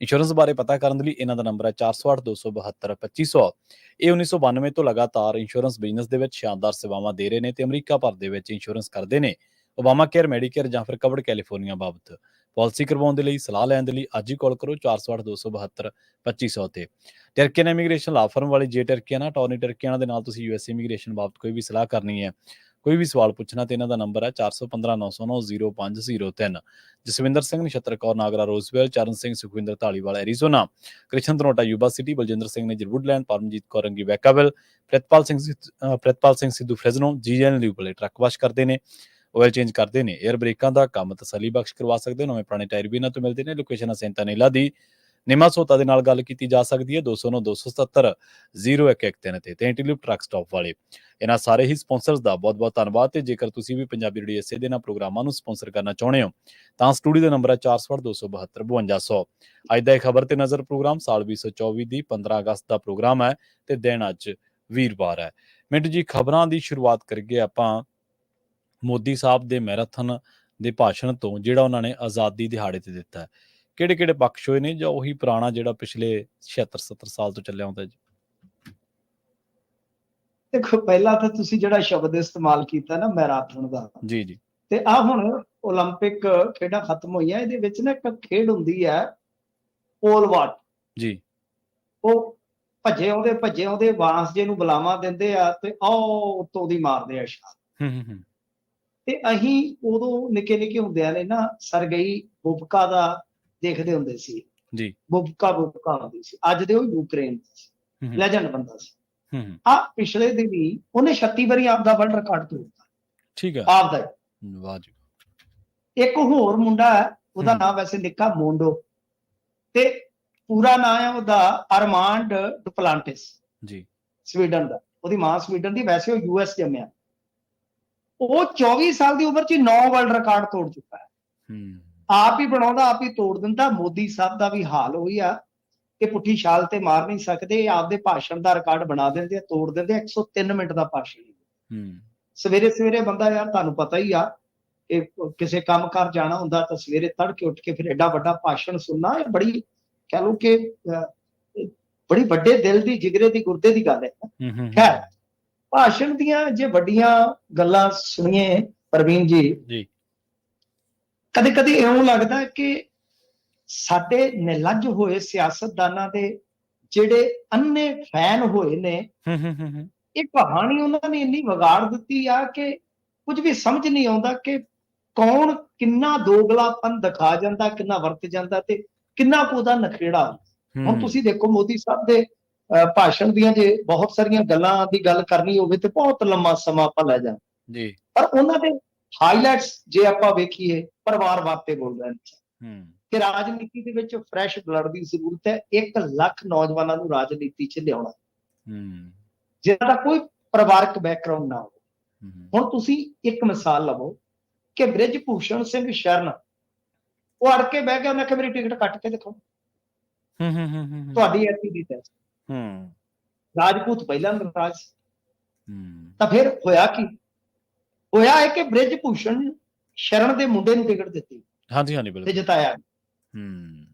Insurance ਬਾਰੇ ਪਤਾ ਕਰਨ ਦੇ ਲਈ ਇਹਨਾਂ ਦਾ ਨੰਬਰ ਹੈ 4082722500 ਇਹ 1992 ਤੋਂ ਲਗਾਤਾਰ ਇੰਸ਼ੋਰੈਂਸ ਬਿਜ਼ਨਸ ਦੇ ਵਿੱਚ ਸ਼ਾਨਦਾਰ ਸੇਵਾਵਾਂ ਦੇ ਰਹੇ ਨੇ ਤੇ ਅਮਰੀਕਾ ਭਰ ਦੇ ਵਿੱਚ ਇੰਸ਼ੋਰੈਂਸ ਕਰਦੇ ਨੇ। ਓਬਾਮਾ ਕੇਅਰ ਮੈਡੀਕੇਅਰ ਜਾਂ ਫਿਰ ਕਵਰਡ ਕੈਲੀਫੋਰਨੀਆ ਬਾਬਤ ਪਾਲਿਸੀ ਕਰਵਾਉਣ ਦੇ ਲਈ, ਸਲਾਹ ਲੈਣ ਦੇ ਲਈ ਅੱਜ ਹੀ ਕਾਲ ਕਰੋ 4082722500 ਤੇ। ਟਰਕੀਅਨ ਇਮੀਗ੍ਰੇਸ਼ਨ ਲਾ ਫਰਮ ਵਾਲੀ ਜੇ ਟਰਕੀਆਨਾ ਟੌਰਨੀ ਟਰਕੀਆਨਾ ਦੇ ਨਾਲ ਤੁਸੀਂ ਯੂਐਸ ਇਮੀਗ੍ਰੇਸ਼ਨ ਬਾਬਤ ਕੋਈ ਵੀ ਸਲਾਹ ਕਰਨੀ ਹੈ। ਕੋਈ ਵੀ ਸਵਾਲ ਪੁੱਛਣਾ ਤੇ ਇਹਨਾਂ ਦਾ ਨੰਬਰ ਹੈ 4159090503 Jaswinder Singh Nachhattar Kaur, Nagra Roswell, Charan Singh Sukhwinder Dhaliwal Arizona. Krishan Dhanota, Yuba City, Baljinder Singh ਨੇ ਜਰਵੁੱਡਲੈਂਡ, Paramjit Kaur, Rangi Vacaville, Pritpal Singh Pritpal Singh Sidhu Fresno GN ਲਿਊਬਲੇ truck wash ਕਰਦੇ ਨੇ ਆਇਲ ਚੇਂਜ ਕਰਦੇ ਨੇ 에ਅਰ ਬ੍ਰੇਕਾਂ ਦਾ ਕੰਮ ਤਸੱਲੀ ਬਖਸ਼ ਕਰਵਾ ਸਕਦੇ ਹੋ, ਨਵੇਂ ਪੁਰਾਣੇ ਟਾਇਰ ਵੀ ਇਹਨਾਂ ਤੋਂ ਮਿਲਦੇ ਨੇ, ਲੋਕੇਸ਼ਨ ਹੈ ਸੈਂਟਾਨੇਲਾ ਦੀ ਨਿਮਾ ਸੋਤਾ ਦੇ ਨਾਲ ਗੱਲ ਕੀਤੀ ਜਾ ਸਕਦੀ ਹੈ 209 277 0113 ਤੇ। ਤੇ ਇੰਟੀਲਿਪ ਟਰੱਕ ਸਟਾਪ ਵਾਲੇ, ਇਹਨਾਂ ਸਾਰੇ ਹੀ ਸਪਾਂਸਰਸ ਦਾ ਬਹੁਤ-ਬਹੁਤ ਧੰਨਵਾਦ ਤੇ ਜੇਕਰ ਤੁਸੀਂ ਵੀ ਪੰਜਾਬੀ ਰੇਡੀਓ ਇਸੇ ਦੇ ਨਾਲ ਪ੍ਰੋਗਰਾਮਾਂ ਨੂੰ ਸਪਾਂਸਰ ਕਰਨਾ ਚਾਹੁੰਦੇ ਹੋ, ਤਾਂ ਸਟੂਡੀਓ ਦਾ ਨੰਬਰ ਹੈ 4082725200 ਅੱਜ ਦਾ ਇਹ ਖਬਰ ਤੇ ਨਜ਼ਰ ਪ੍ਰੋਗਰਾਮ ਸਾਲ 2024 ਦੀ 15 ਅਗਸਤ ਦਾ ਪ੍ਰੋਗਰਾਮ ਹੈ ਤੇ ਦਿਨ ਅੱਜ ਵੀਰਵਾਰ ਹੈ। ਮਿੰਟ ਜੀ, ਖਬਰਾਂ ਦੀ ਸ਼ੁਰੂਆਤ ਕਰੀਏ ਆਪਾਂ ਮੋਦੀ ਸਾਹਿਬ ਦੇ ਮੈਰਾਥਨ ਦੇ ਭਾਸ਼ਣ ਤੋਂ, ਜਿਹੜਾ ਉਹਨਾਂ ਨੇ ਆਜ਼ਾਦੀ ਦਿਹਾੜੇ ਤੇ ਦਿੱਤਾ ਹੈ। ਕਿਹੜੇ ਕਿਹੜੇ ਪੱਖ ਹੋਏ ਨੇ ਜਾਂ ਉਹੀ ਪੁਰਾਣਾ ਜਿਹੜਾ ਪਿਛਲੇ 76 70 ਸਾਲ ਤੋਂ ਚੱਲਿਆ ਆਉਂਦਾ ਜੀ ਦੇਖੋ ਪਹਿਲਾਂ ਤਾਂ ਤੁਸੀਂ ਜਿਹੜਾ ਸ਼ਬਦ ਇਸਤੇਮਾਲ ਕੀਤਾ ਨਾ ਮੈਰਾਥਨ ਦਾ ਜੀ ਜੀ ਤੇ ਆ ਹੁਣ 올림픽 ਖੇਡਾਂ ਖਤਮ ਹੋਈਆਂ ਇਹਦੇ ਵਿੱਚ ਨਾ ਇੱਕ ਖੇਡ ਹੁੰਦੀ ਹੈ ਪੋਲ ਵਾਟ ਜੀ ਉਹ ਭੱਜੇ ਆਉਂਦੇ ਭੱਜੇ ਆਉਂਦੇ ਬਾਂਸ ਜੇ ਨੂੰ ਬੁਲਾਵਾ ਦਿੰਦੇ ਆ ਤੇ ਆਹ ਉੱਤੋਂ ਦੀ ਮਾਰਦੇ ਆ ਛਾਲ ਹੂੰ ਹੂੰ ਹੂੰ ਤੇ ਅਸੀਂ ਉਦੋਂ ਨਿੱਕੇ ਨਿੱਕੇ ਹੁੰਦਿਆਂ ਨੇ ਨਾ ਸਰਗਈ ਬੁਬਕਾ ਦਾ ਦੇਖਦੇ ਹੁੰਦੇ ਸੀ। ਜੀ। ਬੁਬਕਾ ਬੁਬਕਾ ਹੁੰਦੀ ਸੀ। ਅੱਜ ਦੇ ਉਹ ਯੂਕਰੇਨ ਦਾ ਸੀ। ਲੈਜੈਂਡ ਬੰਦਾ ਸੀ। ਹੂੰ ਆ ਪਿਛਲੇ ਦਿਨ ਹੀ ਉਹਨੇ 36 ਵਾਰੀ ਆਪਦਾ ਵਰਲਡ ਰਿਕਾਰਡ ਤੋੜਤਾ। ਠੀਕ ਹੈ ਆਪਦਾ ਹੀ। ਵਾਹ ਜੀ। ਇੱਕ ਹੋਰ ਮੁੰਡਾ ਹੈ ਉਹਦਾ। ਨਾਮ ਵੈਸੇ ਨਿੱਕਾ ਮੋਂਡੋ। ਤੇ ਪੂਰਾ ਨਾਮ ਹੈ ਉਹਦਾ ਅਰਮਾਂਡ ਡੁਪਲਾਂਟਿਸ ਜੀ। ਸਵੀਡਨ ਦਾ। ਉਹਦੀ ਮਾਂ ਸਵੀਡਨ ਦੀ ਵੈਸੇ ਉਹ ਯੂਐਸ ਜੰਮਿਆ। ਉਹ 24 ਸਾਲ ਦੀ ਉਮਰ 'ਚ 9 ਵਰਲਡ ਰਿਕਾਰਡ ਤੋੜ ਚੁੱਕਾ ਹੈ। ਹੂੰ। ਆਪ ਹੀ ਬਣਾਉਂਦਾ ਆਪ ਹੀ ਤੋੜ ਦਿੰਦਾ। ਮੋਦੀ ਸਾਹਿਬ ਦਾ ਵੀ ਹਾਲ ਹੋਈ ਆ ਕਿ ਪੁੱਠੀ ਛਾਲ ਤੇ ਮਾਰ ਨਹੀਂ ਸਕਦੇ। ਆਪਦੇ ਭਾਸ਼ਣ ਦਾ ਰਿਕਾਰਡ ਬਣਾ ਦਿੰਦੇ ਆ ਤੋੜ ਦਿੰਦੇ ਆ। 103 ਮਿੰਟ ਦਾ ਭਾਸ਼ਣ ਹੂੰ। ਸਵੇਰੇ ਸਵੇਰੇ ਬੰਦਾ ਯਾਰ ਤੁਹਾਨੂੰ ਪਤਾ ਹੀ ਆ ਕਿ ਕਿਸੇ ਕੰਮ ਕਰ ਜਾਣਾ ਹੁੰਦਾ ਤਾਂ ਸਵੇਰੇ ਤੜਕੇ ਉੱਠ ਕੇ ਫਿਰ ਐਡਾ ਵੱਡਾ ਭਾਸ਼ਣ ਸੁਣਨਾ ਇਹ ਬੜੀ ਕਹ ਲਓ ਕਿ ਬੜੀ ਵੱਡੇ ਦਿਲ ਦੀ ਜਿਗਰੇ ਦੀ ਗੁਰਦੇ ਦੀ ਗੱਲ ਹੈ ਹੂੰ ਹੂੰ। ਖੈਰ ਭਾਸ਼ਣ ਦੀਆਂ ਜੇ ਵੱਡੀਆਂ ਗੱਲਾਂ ਸੁਣੀਏ ਪ੍ਰਵੀਨ ਜੀ ਜੀ। ਕਦੇ ਕਦੇ ਇਉਂ ਲੱਗਦਾ ਕਿ ਸਾਡੇ ਨਿਲੱਜ ਹੋਏ ਸਿਆਸਤਦਾਨਾਂ ਦੇ ਜਿਹੜੇ ਅੰਨੇ ਫੈਨ ਹੋਏ ਨੇ ਇਹ ਕਹਾਣੀ ਉਹਨਾਂ ਨੇ ਇੰਨੀ ਵਿਗਾੜ ਦਿੱਤੀ ਆ ਕਿ ਕੁਝ ਵੀ ਸਮਝ ਨਹੀਂ ਆਉਂਦਾ ਕਿ ਕੌਣ ਕਿੰਨਾ ਦੋਗਲਾਪਨ ਦਿਖਾ ਜਾਂਦਾ ਕਿੰਨਾ ਵਰਤ ਜਾਂਦਾ ਤੇ ਕਿੰਨਾ ਕੁ ਉਹਦਾ ਨਖੇੜਾ। ਹੁਣ ਤੁਸੀਂ ਦੇਖੋ ਮੋਦੀ ਸਾਹਿਬ ਦੇ ਭਾਸ਼ਣ ਦੀਆਂ ਜੇ ਬਹੁਤ ਸਾਰੀਆਂ ਗੱਲਾਂ ਦੀ ਗੱਲ ਕਰਨੀ ਹੋਵੇ ਤੇ ਬਹੁਤ ਲੰਮਾ ਸਮਾਂ ਆਪਾਂ ਲੈ ਜਾ ਜੀ। ਪਰ ਉਹਨਾਂ ਦੇ ਹਾਈਲਾਈਟਸ ਜੇ ਆਪਾਂ ਵੇਖੀਏ ਪਰਿਵਾਰਵਾਦ ਤੇ ਬੋਲ ਰਹੇ ਨੇ। ਹੂੰ। ਕਿ ਰਾਜਨੀਤੀ ਦੇ ਵਿੱਚ ਫਰੈਸ਼ ਬਲੱਡ ਦੀ ਜ਼ਰੂਰਤ ਹੈ 1 ਲੱਖ ਨੌਜਵਾਨਾਂ ਨੂੰ ਰਾਜਨੀਤੀ 'ਚ ਲਿਆਉਣਾ। ਜਿਹਨਾਂ ਦਾ ਕੋਈ ਪਰਿਵਾਰਕ ਬੈਕਗ੍ਰਾਉਂਡ ਨਾ ਹੋਵੇ। ਹੁਣ ਤੁਸੀਂ ਇੱਕ ਮਿਸਾਲ ਲਵੋ ਕਿ ਬ੍ਰਿਜ ਭੂਸ਼ਣ ਸਿੰਘ ਸ਼ਰਨ ਉਹ ਅੜ ਕੇ ਬਹਿ ਗਿਆ ਉਹਨੇ ਕਿ ਮੇਰੀ ਟਿਕਟ ਕੱਟ ਕੇ ਦਿਖਾਓ। ਹੂੰ ਹੂੰ ਹੂੰ ਤੁਹਾਡੀ ਐਸੀ ਦੀ ਟੈਸਟ ਹੂੰ। ਰਾਜਪੂਤ ਪਹਿਲਾਂ ਨਰਾਜ। ਹੂੰ। ਤਾਂ ਫਿਰ ਹੋਇਆ ਕੀ? ਹੋਇਆ ਹੈ ਕਿ ਬ੍ਰਿਜ ਭੂਸ਼ਣ ਸ਼ਰਨ ਦੇ ਮੁੰਡੇ ਨੂੰ ਟਿਕਟ ਦਿੱਤੀ ਹਾਂਜੀ ਹਾਂਜੀ ਤੇ ਬਿਲਕੁਲ। ਜਿਤਾਇਆ। ਹੂੰ।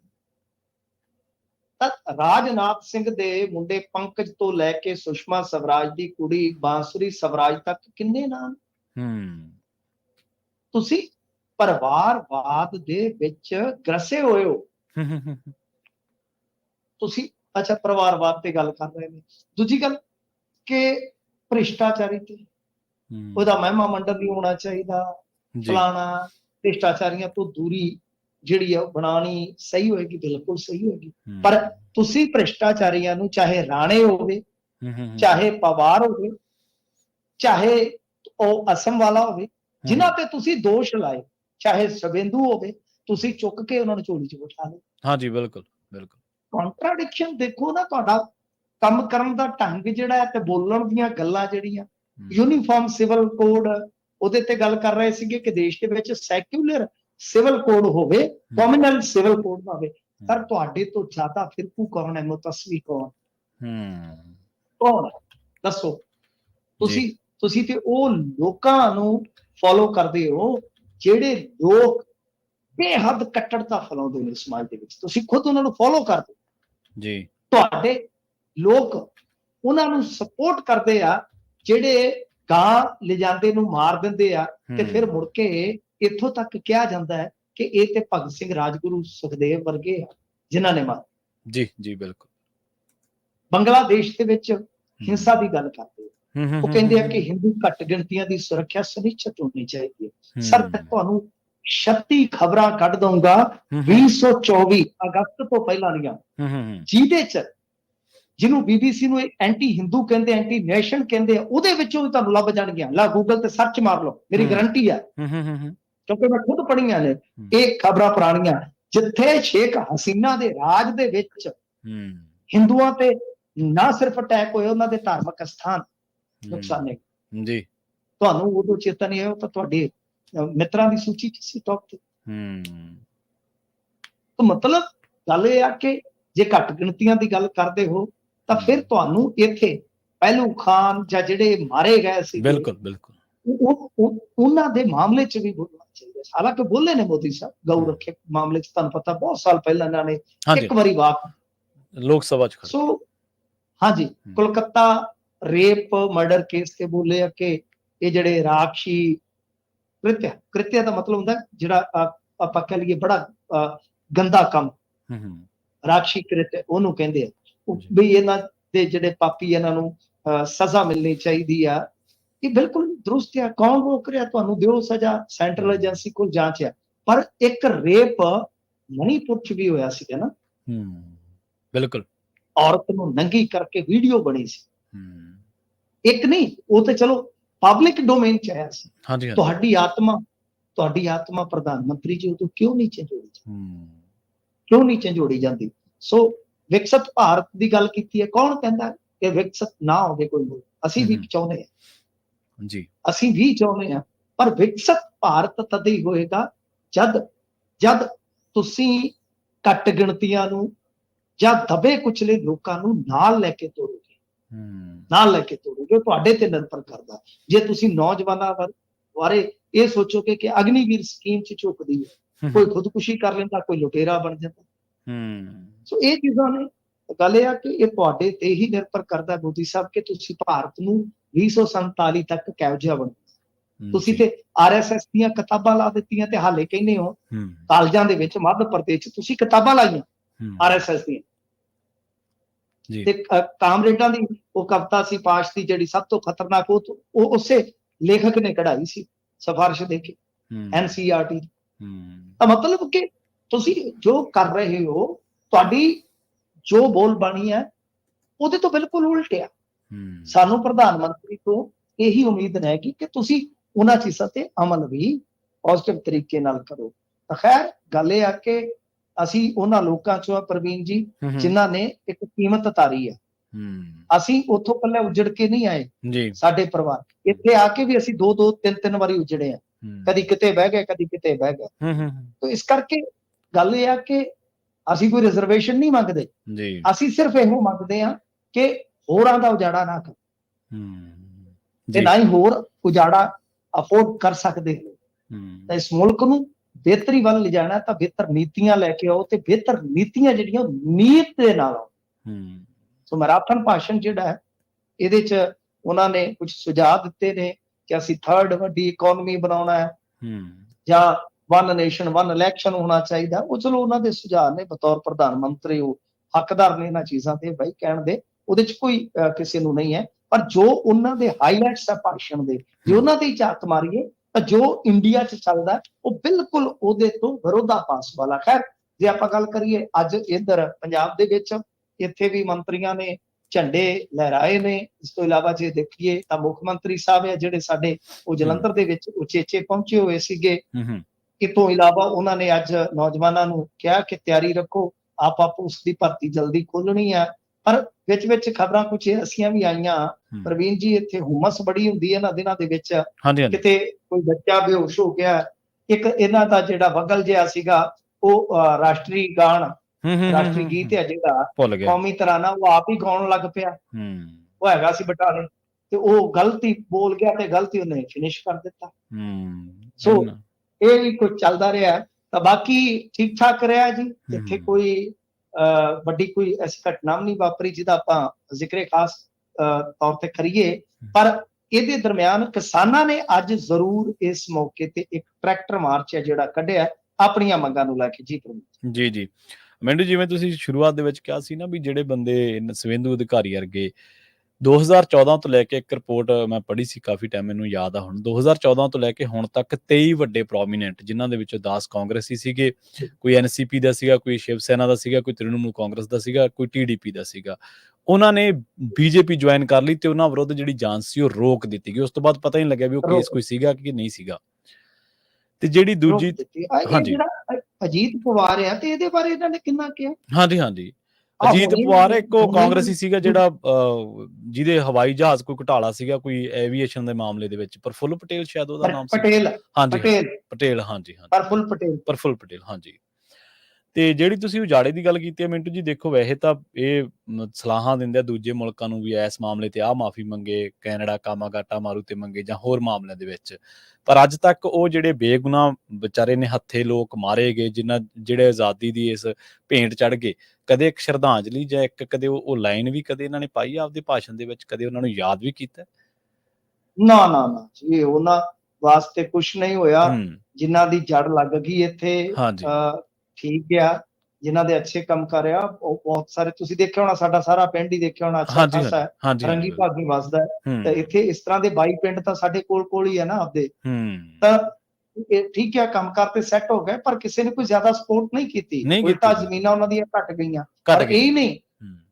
ਤਾਂ ਰਾਜਨਾਥ ਸਿੰਘ ਦੇ ਮੁੰਡੇ ਪੰਕਜ ਤੋਂ ਲੈ ਕੇ ਸੁਸ਼ਮਾ ਸਵਰਾਜ ਦੀ ਕੁੜੀ ਬਾਂਸੁਰੀ ਸਵਰਾਜ ਤੱਕ ਕਿੰਨੇ ਨਾਮ? ਹੂੰ। ਤੁਸੀਂ ਪਰਿਵਾਰਵਾਦ ਦੇ ਵਿੱਚ ਗਰਸੇ ਹੋਏ ਹੋ। ਤੁਸੀਂ ਅੱਛਾ ਪਰਿਵਾਰਵਾਦ ਤੇ ਗੱਲ ਕਰ ਰਹੇ ਨੇ। ਦੂਜੀ ਗੱਲ ਕਿ ਭ੍ਰਿਸ਼ਟਾਚਾਰੀ ਤੇ ਉਹਦਾ ਮਹਿਮਾ ਮੰਡਲ ਵੀ ਹੋਣਾ ਚਾਹੀਦਾ ਫਲਾਣਾ ਭ੍ਰਿਸ਼ਟਾਚਾਰੀਆਂ ਤੋਂ ਦੂਰੀ ਜਿਹੜੀ ਆ ਉਹ ਬਣਾਉਣੀ ਸਹੀ ਹੋਏਗੀ ਬਿਲਕੁਲ ਸਹੀ ਹੋਏਗੀ। ਪਰ ਤੁਸੀਂ ਭ੍ਰਿਸ਼ਟਾਚਾਰੀਆਂ ਨੂੰ ਚਾਹੇ ਰਾਣੇ ਹੋਵੇ ਚਾਹੇ ਪਵਾਰ ਹੋਵੇ ਚਾਹੇ ਉਹ ਅਸਮ ਵਾਲਾ ਹੋਵੇ ਜਿਨ੍ਹਾਂ ਤੇ ਤੁਸੀਂ ਦੋਸ਼ ਲਾਏ ਚਾਹੇ ਸਬਿੰਦੂ ਹੋਵੇ ਤੁਸੀਂ ਚੁੱਕ ਕੇ ਉਹਨਾਂ ਨੂੰ ਝੋਲੀ 'ਚ ਬਿਠਾ ਲਓ ਹਾਂਜੀ ਬਿਲਕੁਲ ਬਿਲਕੁਲ। ਕੰਟਰਾਡਿਕਸ਼ਨ ਦੇਖੋ ਨਾ ਤੁਹਾਡਾ ਕੰਮ ਕਰਨ ਦਾ ਢੰਗ ਜਿਹੜਾ ਹੈ ਤੇ ਬੋਲਣ ਦੀਆਂ ਗੱਲਾਂ ਜਿਹੜੀਆਂ ਯੂਨੀਫਾਰਮ ਸਿਵਲ ਕੋਡ ਉਹਦੇ ਤੇ ਗੱਲ ਕਰ ਰਹੇ ਸੀਗੇ ਕਿ ਦੇਸ਼ ਦੇ ਵਿੱਚ ਸੈਕੂਲਰ ਸਿਵਲ ਕੋਡ ਹੋਵੇ ਕਮਿਊਨਲ ਸਿਵਲ ਕੋਡ ਨਾ ਹੋਵੇ ਪਰ ਤੁਹਾਡੇ ਤੋਂ ਜ਼ਿਆਦਾ ਫਿਰਕੂ ਕੌਣ ਹੈ? ਮੁਤਸਵੀ ਕੌਣ? ਹੂੰ ਕੌਣ? ਦੱਸੋ। ਤੁਸੀਂ ਤੁਸੀਂ ਤੇ ਉਹ ਲੋਕਾਂ ਨੂੰ ਫੋਲੋ ਕਰਦੇ ਹੋ ਜਿਹੜੇ ਲੋਕ ਬੇਹੱਦ ਕੱਟੜਤਾ ਫੈਲਾਉਂਦੇ ਨੇ ਸਮਾਜ ਦੇ ਵਿੱਚ। ਤੁਸੀਂ ਖੁਦ ਉਹਨਾਂ ਨੂੰ ਫੋਲੋ ਕਰਦੇ। ਜੀ। ਤੁਹਾਡੇ ਲੋਕ ਉਹਨਾਂ ਨੂੰ ਸਪੋਰਟ ਕਰਦੇ ਆ ਜਿਹੜੇ ਗਾਂ ਲਿਜਾਂਦੇ ਨੂੰ ਮਾਰ ਦਿੰਦੇ ਆ ਤੇ ਫਿਰ ਮੁੜ ਕੇ ਇੱਥੋਂ ਤੱਕ ਕਿਹਾ ਜਾਂਦਾ ਹੈ ਕਿ ਇਹ ਤੇ ਭਗਤ ਸਿੰਘ ਰਾਜਗੁਰੂ ਸੁਖਦੇਵ ਵਰਗੇ ਆ ਜਿਨ੍ਹਾਂ ਨੇ ਮਾਰ ਜੀ ਜੀ ਬਿਲਕੁਲ। ਬੰਗਲਾਦੇਸ਼ ਦੇ ਵਿੱਚ ਹਿੰਸਾ ਦੀ ਗੱਲ ਕਰਦੇ ਉਹ ਕਹਿੰਦੇ ਆ ਕਿ ਹਿੰਦੂ ਘੱਟ ਗਿਣਤੀਆਂ ਦੀ ਸੁਰੱਖਿਆ ਸੁਨਿਸ਼ਚਿਤ ਹੋਣੀ ਚਾਹੀਦੀ ਹੈ। ਸਰ ਮੈਂ ਤੁਹਾਨੂੰ 36 ਖਬਰਾਂ ਕੱਢ ਦਊਂਗਾ ਹੂੰ, ਹੂੰ, 2024 ਅਗਸਤ ਤੋਂ ਪਹਿਲਾਂ ਦੀਆਂ। ਜਿਹਦੇ ਚ ਜਿਹਨੂੰ ਬੀਬੀਸੀ ਨੂੰ ਐਂਟੀ ਹਿੰਦੂ ਕਹਿੰਦੇ ਐਂਟੀ ਨੇਸ਼ਨ ਕਹਿੰਦੇ ਆ ਉਹਦੇ ਵਿੱਚੋਂ ਵੀ ਤੁਹਾਨੂੰ ਲੱਭ ਜਾਣਗੀਆਂ। ਲਾ ਗੂਗਲ ਤੇ ਸਰਚ ਮਾਰ ਲਓ ਮੇਰੀ। ਗਾਰੰਟੀ ਆ। ਕਿਉਂਕਿ ਮੈਂ ਖੁਦ ਪੜ੍ਹੀਆਂ ਨੇ ਇਹ ਖਬਰਾਂ ਪੁਰਾਣੀਆਂ। ਜਿੱਥੇ ਸ਼ੇਖ ਹਸੀਨਾ ਦੇ ਰਾਜ ਦੇ ਵਿੱਚ ਹਿੰਦੂਆਂ ਤੇ ਨਾ ਸਿਰਫ ਅਟੈਕ ਹੋਏ ਉਹਨਾਂ ਦੇ ਧਾਰਮਿਕ ਸਥਾਨ ਨੁਕਸਾਨੇ ਜੀ। ਤੁਹਾਨੂੰ ਉਦੋਂ ਚੇਤਾ ਨਹੀਂ ਆਇਆ ਤਾਂ ਤੁਹਾਡੇ ਮਿੱਤਰਾਂ ਦੀ ਸੂਚੀ ਚ ਸੀ ਟੌਪ ਤੇ। ਹੂੰ। ਤਾਂ ਮਤਲਬ ਗੱਲ ਇਹ ਆ ਕਿ ਜੇ ਘੱਟ ਗਿਣਤੀਆਂ ਦੀ ਗੱਲ ਕਰਦੇ ਹੋ ਤਾਂ ਫਿਰ ਤੁਹਾਨੂੰ ਇੱਥੇ ਪਹਿਲੂ ਖਾਨ ਜਾਂ ਜਿਹੜੇ ਮਾਰੇ ਗਏ ਸੀ ਬਿਲਕੁਲ ਬਿਲਕੁਲ। ਉਹ ਉਹ- ਉਹਨਾਂ ਦੇ ਮਾਮਲੇ 'ਚ ਵੀ ਬੋਲਣਾ ਚਾਹੀਦਾ। ਹਾਲਾਂਕਿ ਬੋਲੇ ਨੇ ਮੋਦੀ ਸਾਹਿਬ ਗਊ ਰੱਖੇ ਮਾਮਲੇ 'ਚ ਤੁਹਾਨੂੰ ਪਤਾ ਬਹੁਤ ਸਾਲ ਪਹਿਲਾਂ ਇਹਨਾਂ ਨੇ ਇੱਕ ਵਾਰੀ ਵਾਕ ਲੋਕ ਸਭਾ ਚ ਸੋ ਹਾਂਜੀ ਕੋਲਕਾਤਾ ਰੇਪ ਮਰਡਰ ਕੇਸ ਤੇ ਬੋਲੇ ਆ ਕਿ ਇਹ ਜਿਹੜੇ ਰਾਖਸ਼ੀ ਕ੍ਰਿਤਿਆ ਕ੍ਰਿਤਿਆ ਦਾ ਮਤਲਬ ਹੁੰਦਾ ਜਿਹੜਾ ਆਪਾਂ ਕਹ ਲਈਏ ਬੜਾ ਗੰਦਾ ਕੰਮ। ਹੂੰ, ਹੂੰ, ਰਾਖਸ਼ੀ ਕ੍ਰਿਤ ਉਹਨੂੰ ਕਹਿੰਦੇ ਆ। ਵੀ ਇਹਨਾਂ ਦੇ ਜਿਹੜੇ ਪਾਪੀ ਇਹਨਾਂ ਨੂੰ ਸਜ਼ਾ ਮਿਲਣੀ ਚਾਹੀਦੀ ਆ ਇਹ ਬਿਲਕੁਲ ਦਰੁਸਤ ਆ। ਕੌਣ ਰੋਕ ਰਿਹਾ? ਤੁਹਾਨੂੰ ਦਿਓ ਸਜ਼ਾ ਸੈਂਟਰਲ ਏਜੰਸੀ ਕੋਲ ਜਾਂਚ ਆ। ਪਰ ਇੱਕ ਰੇਪ ਮਣੀਪੁਰ ਚ ਵੀ ਹੋਇਆ ਸੀਗਾ ਨਾ। ਹੂੰ ਬਿਲਕੁਲ। ਔਰਤ ਨੂੰ ਨੰਗੀ ਕਰਕੇ ਵੀਡੀਓ ਬਣੀ ਸੀ। ਹੂੰ। ਇੱਕ ਨਹੀਂ ਉਹ ਤੇ ਚਲੋ ਪਬਲਿਕ ਡੋਮੇਨ ਚ ਆਇਆ ਸੀ। ਹਾਂਜੀ ਤੁਹਾਡੀ ਆਤਮਾ ਤੁਹਾਡੀ ਆਤਮਾ ਪ੍ਰਧਾਨ ਮੰਤਰੀ ਜੀ ਉਹ ਕਿਉਂ ਨਹੀਂ ਝੰਜੋੜੀ ਹੂੰ। ਕਿਉਂ ਨਹੀਂ ਝੰਜੋੜੀ ਜਾਂਦੀ? ਸੋ ਵਿਕਸਤ ਭਾਰਤ ਦੀ ਗੱਲ ਕੀਤੀ ਹੈ ਕੌਣ ਕਹਿੰਦਾ ਕਿ ਵਿਕਸਤ ਨਾ ਹੋਵੇ ਕੋਈ ਮੁਲਕ ਅਸੀਂ ਵੀ। ਚਾਹੁੰਦੇ ਹਾਂ। ਜੀ। ਅਸੀਂ ਵੀ ਚਾਹੁੰਦੇ ਹਾਂ ਪਰ ਵਿਕਸਤ ਭਾਰਤ ਤਦ ਹੀ ਹੋਏਗਾ ਜਦ ਜਦ ਤੁਸੀਂ ਘੱਟ ਗਿਣਤੀਆਂ ਨੂੰ ਜਾਂ ਦਬੇ ਕੁਚਲੇ ਲੋਕਾਂ ਨੂੰ ਨਾਲ ਲੈ ਕੇ ਤੋਰੋਗੇ। ਹੂੰ ਨਾਲ ਲੈ ਕੇ ਤੋਰੋਗੇ ਉਹ ਤੁਹਾਡੇ ਤੇ ਨਿਰਭਰ ਕਰਦਾ। ਜੇ ਤੁਸੀਂ ਨੌਜਵਾਨਾਂ ਬਾਰੇ ਇਹ ਸੋਚੋਗੇ ਕਿ ਅਗਨੀਵੀਰ ਸਕੀਮ ਚ ਝੁਕਦੀ ਹੈ ਕੋਈ ਖੁਦਕੁਸ਼ੀ ਕਰ ਲੈਂਦਾ ਕੋਈ ਲੁਟੇਰਾ ਬਣ ਜਾਂਦਾ ਹੂੰ। ਸੋ ਇਹ ਚੀਜ਼ਾਂ ਨੇ। ਗੱਲ ਇਹ ਆ ਕਿ ਇਹ ਤੁਹਾਡੇ ਤੇ ਹੀ ਨਿਰਭਰ ਕਰਦਾ ਮੋਦੀ ਸਾਹਿਬ ਕਿ ਤੁਸੀਂ ਭਾਰਤ ਨੂੰ 2047 ਤੱਕ ਕਿਹੋ ਜਿਹਾ ਤੁਸੀਂ ਤੇ ਆਰਐਸਐਸ ਦੀਆਂ ਕਿਤਾਬਾਂ ਲਾ ਦਿੱਤੀਆਂ ਤੇ ਹਾਲੇ ਕਹਿੰਦੇ ਹੋ ਕਾਲਜਾਂ ਦੇ ਵਿੱਚ ਮੱਧ ਪ੍ਰਦੇਸ਼ ਤੁਸੀਂ ਕਿਤਾਬਾਂ ਲਾਈਆਂ ਆਰਐਸਐਸ ਦੀਆਂ। ਜੀ। ਤੇ ਕਾਮਰੇਡਾਂ ਦੀ ਉਹ ਕਵਿਤਾ ਸੀ ਪਾਸ਼ ਦੀ ਜਿਹੜੀ ਸਭ ਤੋਂ ਖਤਰਨਾਕ ਉਹ ਉਹ ਉਸੇ ਲੇਖਕ ਨੇ ਕਢਾਈ ਸੀ ਸਿਫਾਰਿਸ਼ ਦੇ ਕੇ ਐਨਸੀਆਰਟੀ ਹੂੰ। ਤਾਂ ਮਤਲਬ ਕਿ ਤੁਸੀਂ ਜੋ ਕਰ ਰਹੇ ਹੋ ਤੁਹਾਡੀ ਜੋ ਬੋਲ ਬਾਣੀ ਹੈ ਉਹਦੇ ਤੋਂ ਬਿਲਕੁਲ ਉਲਟ ਆ। ਸਾਨੂੰ ਪ੍ਰਧਾਨ ਮੰਤਰੀ ਤੋਂ ਇਹੀ ਉਮੀਦ ਹੈ ਕਿ ਕਿ ਤੁਸੀਂ ਉਹਨਾਂ ਚੀਜ਼ਾਂ ਤੇ ਅਮਲ ਵੀ ਪੋਜ਼ਿਟਿਵ ਤਰੀਕੇ ਨਾਲ ਕਰੋ। ਤਾਂ ਖੈਰ ਗੱਲ ਇਹ ਆ ਕਿ ਅਸੀਂ ਉਹਨਾਂ ਲੋਕਾਂ ਚੋਂ ਆ ਪ੍ਰਵੀਨ ਜੀ ਜਿਨ੍ਹਾਂ ਨੇ ਇੱਕ ਕੀਮਤ ਤਾਰੀ ਆ। ਹੂੰ। ਅਸੀਂ ਉੱਥੋਂ ਪੱਲੇ ਉਜੜ ਕੇ ਨਹੀਂ ਆਏ। ਸਾਡੇ ਪਰਿਵਾਰ। ਇੱਥੇ ਆ ਕੇ ਵੀ ਅਸੀਂ ਦੋ ਦੋ ਤਿੰਨ ਤਿੰਨ ਵਾਰੀ ਉਜੜੇ ਆ। ਕਦੀ ਕਿਤੇ ਬਹਿ ਗਏ ਕਦੀ ਕਿਤੇ ਬਹਿ ਗਏ। ਹੂੰ ਹੂੰ। ਤਾਂ ਇਸ ਕਰਕੇ ਗੱਲ ਇਹ ਆ ਕਿ ਅਸੀਂ ਕੋਈ ਰਿਜ਼ਰਵੇਸ਼ਨ ਨਹੀਂ ਮੰਗਦੇ। ਜੀ। ਅਸੀਂ ਸਿਰਫ ਇਹੋ ਮੰਗਦੇ ਆ ਕਿ ਹੋਰਾਂ ਦਾ ਉਜਾੜਾ ਨਾ ਕਰ। ਹੂੰ। ਤੇ ਜੀ। ਨਾ ਹੀ ਹੋਰ ਉਜਾੜਾ ਅਫੋਰਡ ਕਰ ਸਕਦੇ ਹੋ। ਤਾਂ ਇਸ ਮੁਲਕ ਨੂੰ ਬਿਹਤਰੀ ਵੱਲ ਲਿਜਾਣਾ ਤਾਂ ਬਿਹਤਰ ਨੀਤੀਆਂ ਲੈ ਕੇ ਆਓ ਤੇ ਬਿਹਤਰ ਨੀਤੀਆਂ ਜਿਹੜੀਆਂ ਨੀਤ ਦੇ ਨਾਲ ਆਓ। ਹੂੰ। ਸੋ ਮੈਰਾਥਨ ਭਾਸ਼ਣ ਜਿਹੜਾ ਹੈ ਇਹਦੇ ਚ ਉਹਨਾਂ ਨੇ ਕੁਝ ਸੁਝਾਅ ਦਿੱਤੇ ਨੇ ਕਿ ਅਸੀਂ ਥਰਡ ਵੱਡੀ ਇਕਨੋਮੀ ਬਣਾਉਣਾ ਹੈ। ਹੂੰ। ਜਾਂ ਵਨ ਨੇਸ਼ਨ ਵਨ ਇਲੈਕਸ਼ਨ ਹੋਣਾ ਚਾਹੀਦਾ। ਉਹ ਚਲੋ ਉਹਨਾਂ ਦੇ ਸੁਝਾਅ ਨੇ ਬਤੌਰ ਪ੍ਰਧਾਨ ਮੰਤਰੀ ਉਹ ਹੱਕਦਾਰ ਨੇ ਇਹਨਾਂ ਚੀਜ਼ਾਂ ਦੇ ਬਈ ਕਹਿਣ ਦੇ। ਉਹਦੇ ਚ ਕੋਈ ਕਿਸੇ ਨੂੰ ਨਹੀਂ ਹੈ। ਪਰ ਜੋ ਉਹਨਾਂ ਦੇ ਹਾਈਲਾਈਟਸ ਆ ਭਾਸ਼ਣ ਦੇ ਜੇ ਉਹਨਾਂ ਦੀ ਝਾਤ ਮਾਰੀਏ ਤਾਂ ਜੋ ਇੰਡੀਆ 'ਚ ਚੱਲਦਾ ਉਹ ਬਿਲਕੁਲ ਉਹਦੇ ਤੋਂ ਵਿਰੋਧਾਭਾਸ ਵਾਲਾ। ਖੈਰ ਜੇ ਆਪਾਂ ਗੱਲ ਕਰੀਏ ਅੱਜ ਇੱਧਰ ਪੰਜਾਬ ਦੇ ਵਿੱਚ ਇੱਥੇ ਵੀ ਮੰਤਰੀਆਂ ਨੇ ਝੰਡੇ ਲਹਿਰਾਏ ਨੇ। ਇਸ ਤੋਂ ਇਲਾਵਾ ਜੇ ਦੇਖੀਏ ਤਾਂ ਮੁੱਖ ਮੰਤਰੀ ਸਾਹਿਬ ਹੈ ਜਿਹੜੇ ਸਾਡੇ ਉਹ ਜਲੰਧਰ ਦੇ ਵਿੱਚ ਉਚੇਚੇ ਪਹੁੰਚੇ ਹੋਏ ਸੀਗੇ। ਇਹ ਤੋਂ ਇਲਾਵਾ ਉਹਨਾਂ ਨੇ ਅੱਜ ਨੌਜਵਾਨਾਂ ਨੂੰ ਕਿਹਾ ਕਿ ਤਿਆਰੀ ਰੱਖੋ ਆਪ ਆਪ ਉਸ ਦੀ ਭਰਤੀ ਜਲਦੀ ਖੋਲਣੀ ਆ। ਪਰ ਵਿੱਚ ਵਿੱਚ ਖਬਰਾਂ ਕੁਝ ਐਸੀਆਂ ਵੀ ਆਈਆਂ। ਪ੍ਰਵੀਨ ਜੀ ਇੱਥੇ ਹੁਮਸ ਬੜੀ ਹੁੰਦੀ ਹੈ ਨਾ ਦਿਨਾਂ ਦੇ ਵਿੱਚ। ਕਿਤੇ ਕੋਈ ਬੱਚਾ ਬੇਹੋਸ਼ ਹੋ ਗਿਆ ਇੱਕ ਇਹਨਾਂ ਦਾ ਜਿਹੜਾ ਵਗਲ ਜਿਹਾ ਸੀਗਾ ਉਹ ਰਾਸ਼ਟਰੀ ਗਾਣ ਰਾਸ਼ਟਰੀ ਗੀਤ ਹੈ। ਜਿਹੜਾ ਕੌਮੀ ਤਰਾਨਾ ਉਹ ਆਪ ਹੀ ਗਾਉਣ ਲੱਗ ਪਿਆ। ਉਹ ਹੈਗਾ ਸੀ ਬਟਾਲੇ ਤੇ ਉਹ ਗਲਤੀ ਬੋਲ ਗਿਆ ਤੇ ਗਲਤੀ ਉਹਨੇ ਫਿਨਿਸ਼ ਕਰ ਦਿੱਤਾ। ਹੂੰ। ਸੋ, ਇਹ ਵੀ ਕੁਝ ਚੱਲਦਾ ਰਿਹਾ। ਤਾਂ ਬਾਕੀ ਠੀਕ ਠਾਕ ਰਿਹਾ ਜੀ। ਇੱਥੇ। ਕੋਈ ਵੱਡੀ ਕੋਈ ਐਸੀ ਘਟਨਾ ਨਹੀਂ ਵਾਪਰੀ ਜਿਹਦਾ ਆਪਾਂ ਜ਼ਿਕਰੇ ਖਾਸ ਤੌਰ ਤੇ ਕਰੀਏ। ਪਰ ਇਹਦੇ ਦਰਮਿਆਨ ਕਿਸਾਨਾਂ ਨੇ ਅੱਜ ਜ਼ਰੂਰ ਇਸ ਮੌਕੇ ਤੇ ਇੱਕ ਟਰੈਕਟਰ ਮਾਰਚ ਹੈ ਜਿਹੜਾ ਕੱਢਿਆ ਆਪਣੀਆਂ ਮੰਗਾਂ ਨੂੰ ਲੈ ਕੇ ਜੀ ਪ੍ਰਵੀਨ ਜੀ ਜੀ। ਮੈਨੂੰ ਜਿਵੇਂ ਤੁਸੀਂ ਸ਼ੁਰੂਆਤ ਦੇ ਵਿੱਚ ਕਿਹਾ ਸੀ ਨਾ ਵੀ ਜਿਹੜੇ ਬੰਦੇ ਸਵੇਂਦੂ ਅਧਿਕਾਰੀ ਵਰਗੇ 2014 ਤੋਂ ਲੈ ਕੇ ਇੱਕ ਰਿਪੋਰਟ ਮੈਂ ਪੜ੍ਹੀ ਸੀ ਕਾਫੀ ਟਾਈਮ ਮੈਨੂੰ ਯਾਦ ਆ ਹੁਣ। 2014 ਤੋਂ ਲੈ ਕੇ ਹੁਣ ਤੱਕ 23 ਵੱਡੇ ਪ੍ਰੋਮੀਨੈਂਟ ਜਿਨ੍ਹਾਂ ਦੇ ਵਿੱਚੋਂ 10 ਕਾਂਗਰਸੀ ਸੀਗੇ ਕੋਈ ਐਨਸੀਪੀ ਦਾ ਸੀਗਾ ਕੋਈ ਸ਼ਿਵ ਸੈਨਾ ਦਾ ਸੀਗਾ ਕੋਈ ਤ੍ਰਿਣਮੂਲ ਕਾਂਗਰਸ ਦਾ ਸੀਗਾ ਕੋਈ ਟੀਡੀਪੀ ਦਾ ਸੀਗਾ। ਉਹਨਾਂ ਨੇ ਬੀਜੇਪੀ ਜੁਆਇਨ ਕਰ ਲਈ ਤੇ ਉਹਨਾਂ ਵਿਰੁੱਧ ਜਿਹੜੀ ਜਾਂਚ ਸੀ ਉਹ ਰੋਕ ਦਿੱਤੀ ਗਈ। ਉਸ ਤੋਂ ਬਾਅਦ ਪਤਾ ਹੀ ਨਹੀਂ ਲੱਗਿਆ ਵੀ ਉਹ ਕੇਸ ਕੋਈ ਸੀਗਾ ਕਿ ਨਹੀਂ ਸੀਗਾ। ਤੇ ਜਿਹੜੀ ਦੂਜੀ ਹਾਂਜੀ। ਅਜੀਤ ਪਵਾਰ ਆ ਤੇ ਇਹਦੇ ਬਾਰੇ ਇਹਨਾਂ ਨੇ ਕਿੰਨਾ ਕਿਹਾ? ਹਾਂਜੀ ਹਾਂਜੀ। ਅਜੀਤ ਪਵਾਰ ਇੱਕ ਹੁਣੇ ਕਾਂਗਰਸੀ ਸੀਗਾ ਜਿਹੜਾ ਜਿਹਦੇ ਹਵਾਈ ਜਹਾਜ਼ ਕੋਈ ਘੁਟਾਲਾ ਸੀਗਾ ਕੋਈ ਐਵੀਏਸ਼ਨ ਦੇ ਮਾਮਲੇ ਦੇ ਵਿੱਚ। ਪ੍ਰਫੁੱਲ ਪਟੇਲ ਸ਼ਾਇਦ ਉਹਦਾ ਨਾਮ ਸੀ। ਪਟੇਲ ਹਾਂਜੀ। ਪਟੇਲ। ਪਟੇਲ ਹਾਂਜੀ ਹਾਂਜੀ। ਪਰਫੁੱਲ ਪਟੇਲ। ਪ੍ਰਫੁੱਲ ਪਟੇਲ ਹਾਂਜੀ। ਤੇ ਜਿਹੜੀ ਤੁਸੀਂ ਉਜਾੜੇ ਦੀ ਗੱਲ ਕੀਤੀ ਹੈ ਮਿੰਟੂ ਜੀ ਦੇਖੋ ਵੈਸੇ ਤਾਂ ਇਹ ਸਲਾਹਾਂ ਦਿੰਦੇ ਆ ਦੂਜੇ ਮੁਲਕਾਂ ਨੂੰ ਵੀ ਇਸ ਮਾਮਲੇ ਤੇ ਆਹ ਮਾਫੀ ਮੰਗੇ ਕੈਨੇਡਾ ਕਾਮਾਗਾਟਾ ਮਾਰੂ ਤੇ ਮੰਗੇ ਜਾਂ ਹੋਰ ਮਾਮਲਿਆਂ ਦੇ ਵਿੱਚ। ਪਰ ਅੱਜ ਤੱਕ ਉਹ ਜਿਹੜੇ ਬੇਗੁਨਾਹ ਵਿਚਾਰੇ ਨੇ ਹੱਥੇ ਲੋਕ ਮਾਰੇ ਗਏ ਜਿਨ੍ਹਾਂ ਜਿਹੜੇ ਆਜ਼ਾਦੀ ਦੀ ਇਸ ਭੇਂਟ ਚੜ ਗਏ ਕਦੇ ਇੱਕ ਸ਼ਰਧਾਂਜਲੀ ਜਾਂ ਇੱਕ ਕਦੇ ਉਹ ਲਾਈਨ ਵੀ ਕਦੇ ਇਹਨਾਂ ਨੇ ਪਾਈ ਆ ਆਪਦੇ ਭਾਸ਼ਣ ਦੇ ਵਿੱਚ ਕਦੇ ਉਹਨਾਂ ਨੂੰ ਯਾਦ ਵੀ ਕੀਤਾ? ਨਾ ਨਾ ਨਾ ਜੀ ਉਹਨਾਂ ਵਾਸਤੇ ਕੁਝ ਨਹੀਂ ਹੋਇਆ ਜਿਨ੍ਹਾਂ ਦੀ ਜੜ ਲੱਗ ਗਈ ਇੱਥੇ ਠੀਕ ਆ ਜਿਨ੍ਹਾਂ ਦੇ ਅੱਛੇ ਕੰਮ ਕਰ ਰਿਹਾ ਉਹ ਬਹੁਤ ਸਾਰੇ ਤੁਸੀਂ ਦੇਖਿਆ ਹੋਣਾ ਸਾਡਾ ਸਾਰਾ ਪਿੰਡ ਹੀ ਦੇਖਿਆ ਹੋਣਾ ਅੱਛਾ ਖਾਸਾ ਹੈ ਰੰਗੀ ਭਾਗੀ ਵਸਦਾ ਤੇ ਇੱਥੇ ਇਸ ਤਰ੍ਹਾਂ ਦੇ 22 ਪਿੰਡ ਤਾਂ ਸਾਡੇ ਕੋਲ ਕੋਲ ਹੀ ਹੈ ਨਾ ਆਪਦੇ। ਤਾਂ ਇਹ ਠੀਕ ਹੈ ਕੰਮ ਕਰਤੇ ਸੈੱਟ ਹੋ ਗਏ ਪਰ ਕਿਸੇ ਨੇ ਕੋਈ ਜ਼ਿਆਦਾ ਸਪੋਰਟ ਨਹੀਂ ਕੀਤੀ। ਉਲਟਾ। ਜ਼ਮੀਨਾਂ ਉਹਨਾਂ ਦੀਆਂ ਘਟ ਗਈਆਂ। ਪਰ ਇਹ ਨਹੀਂ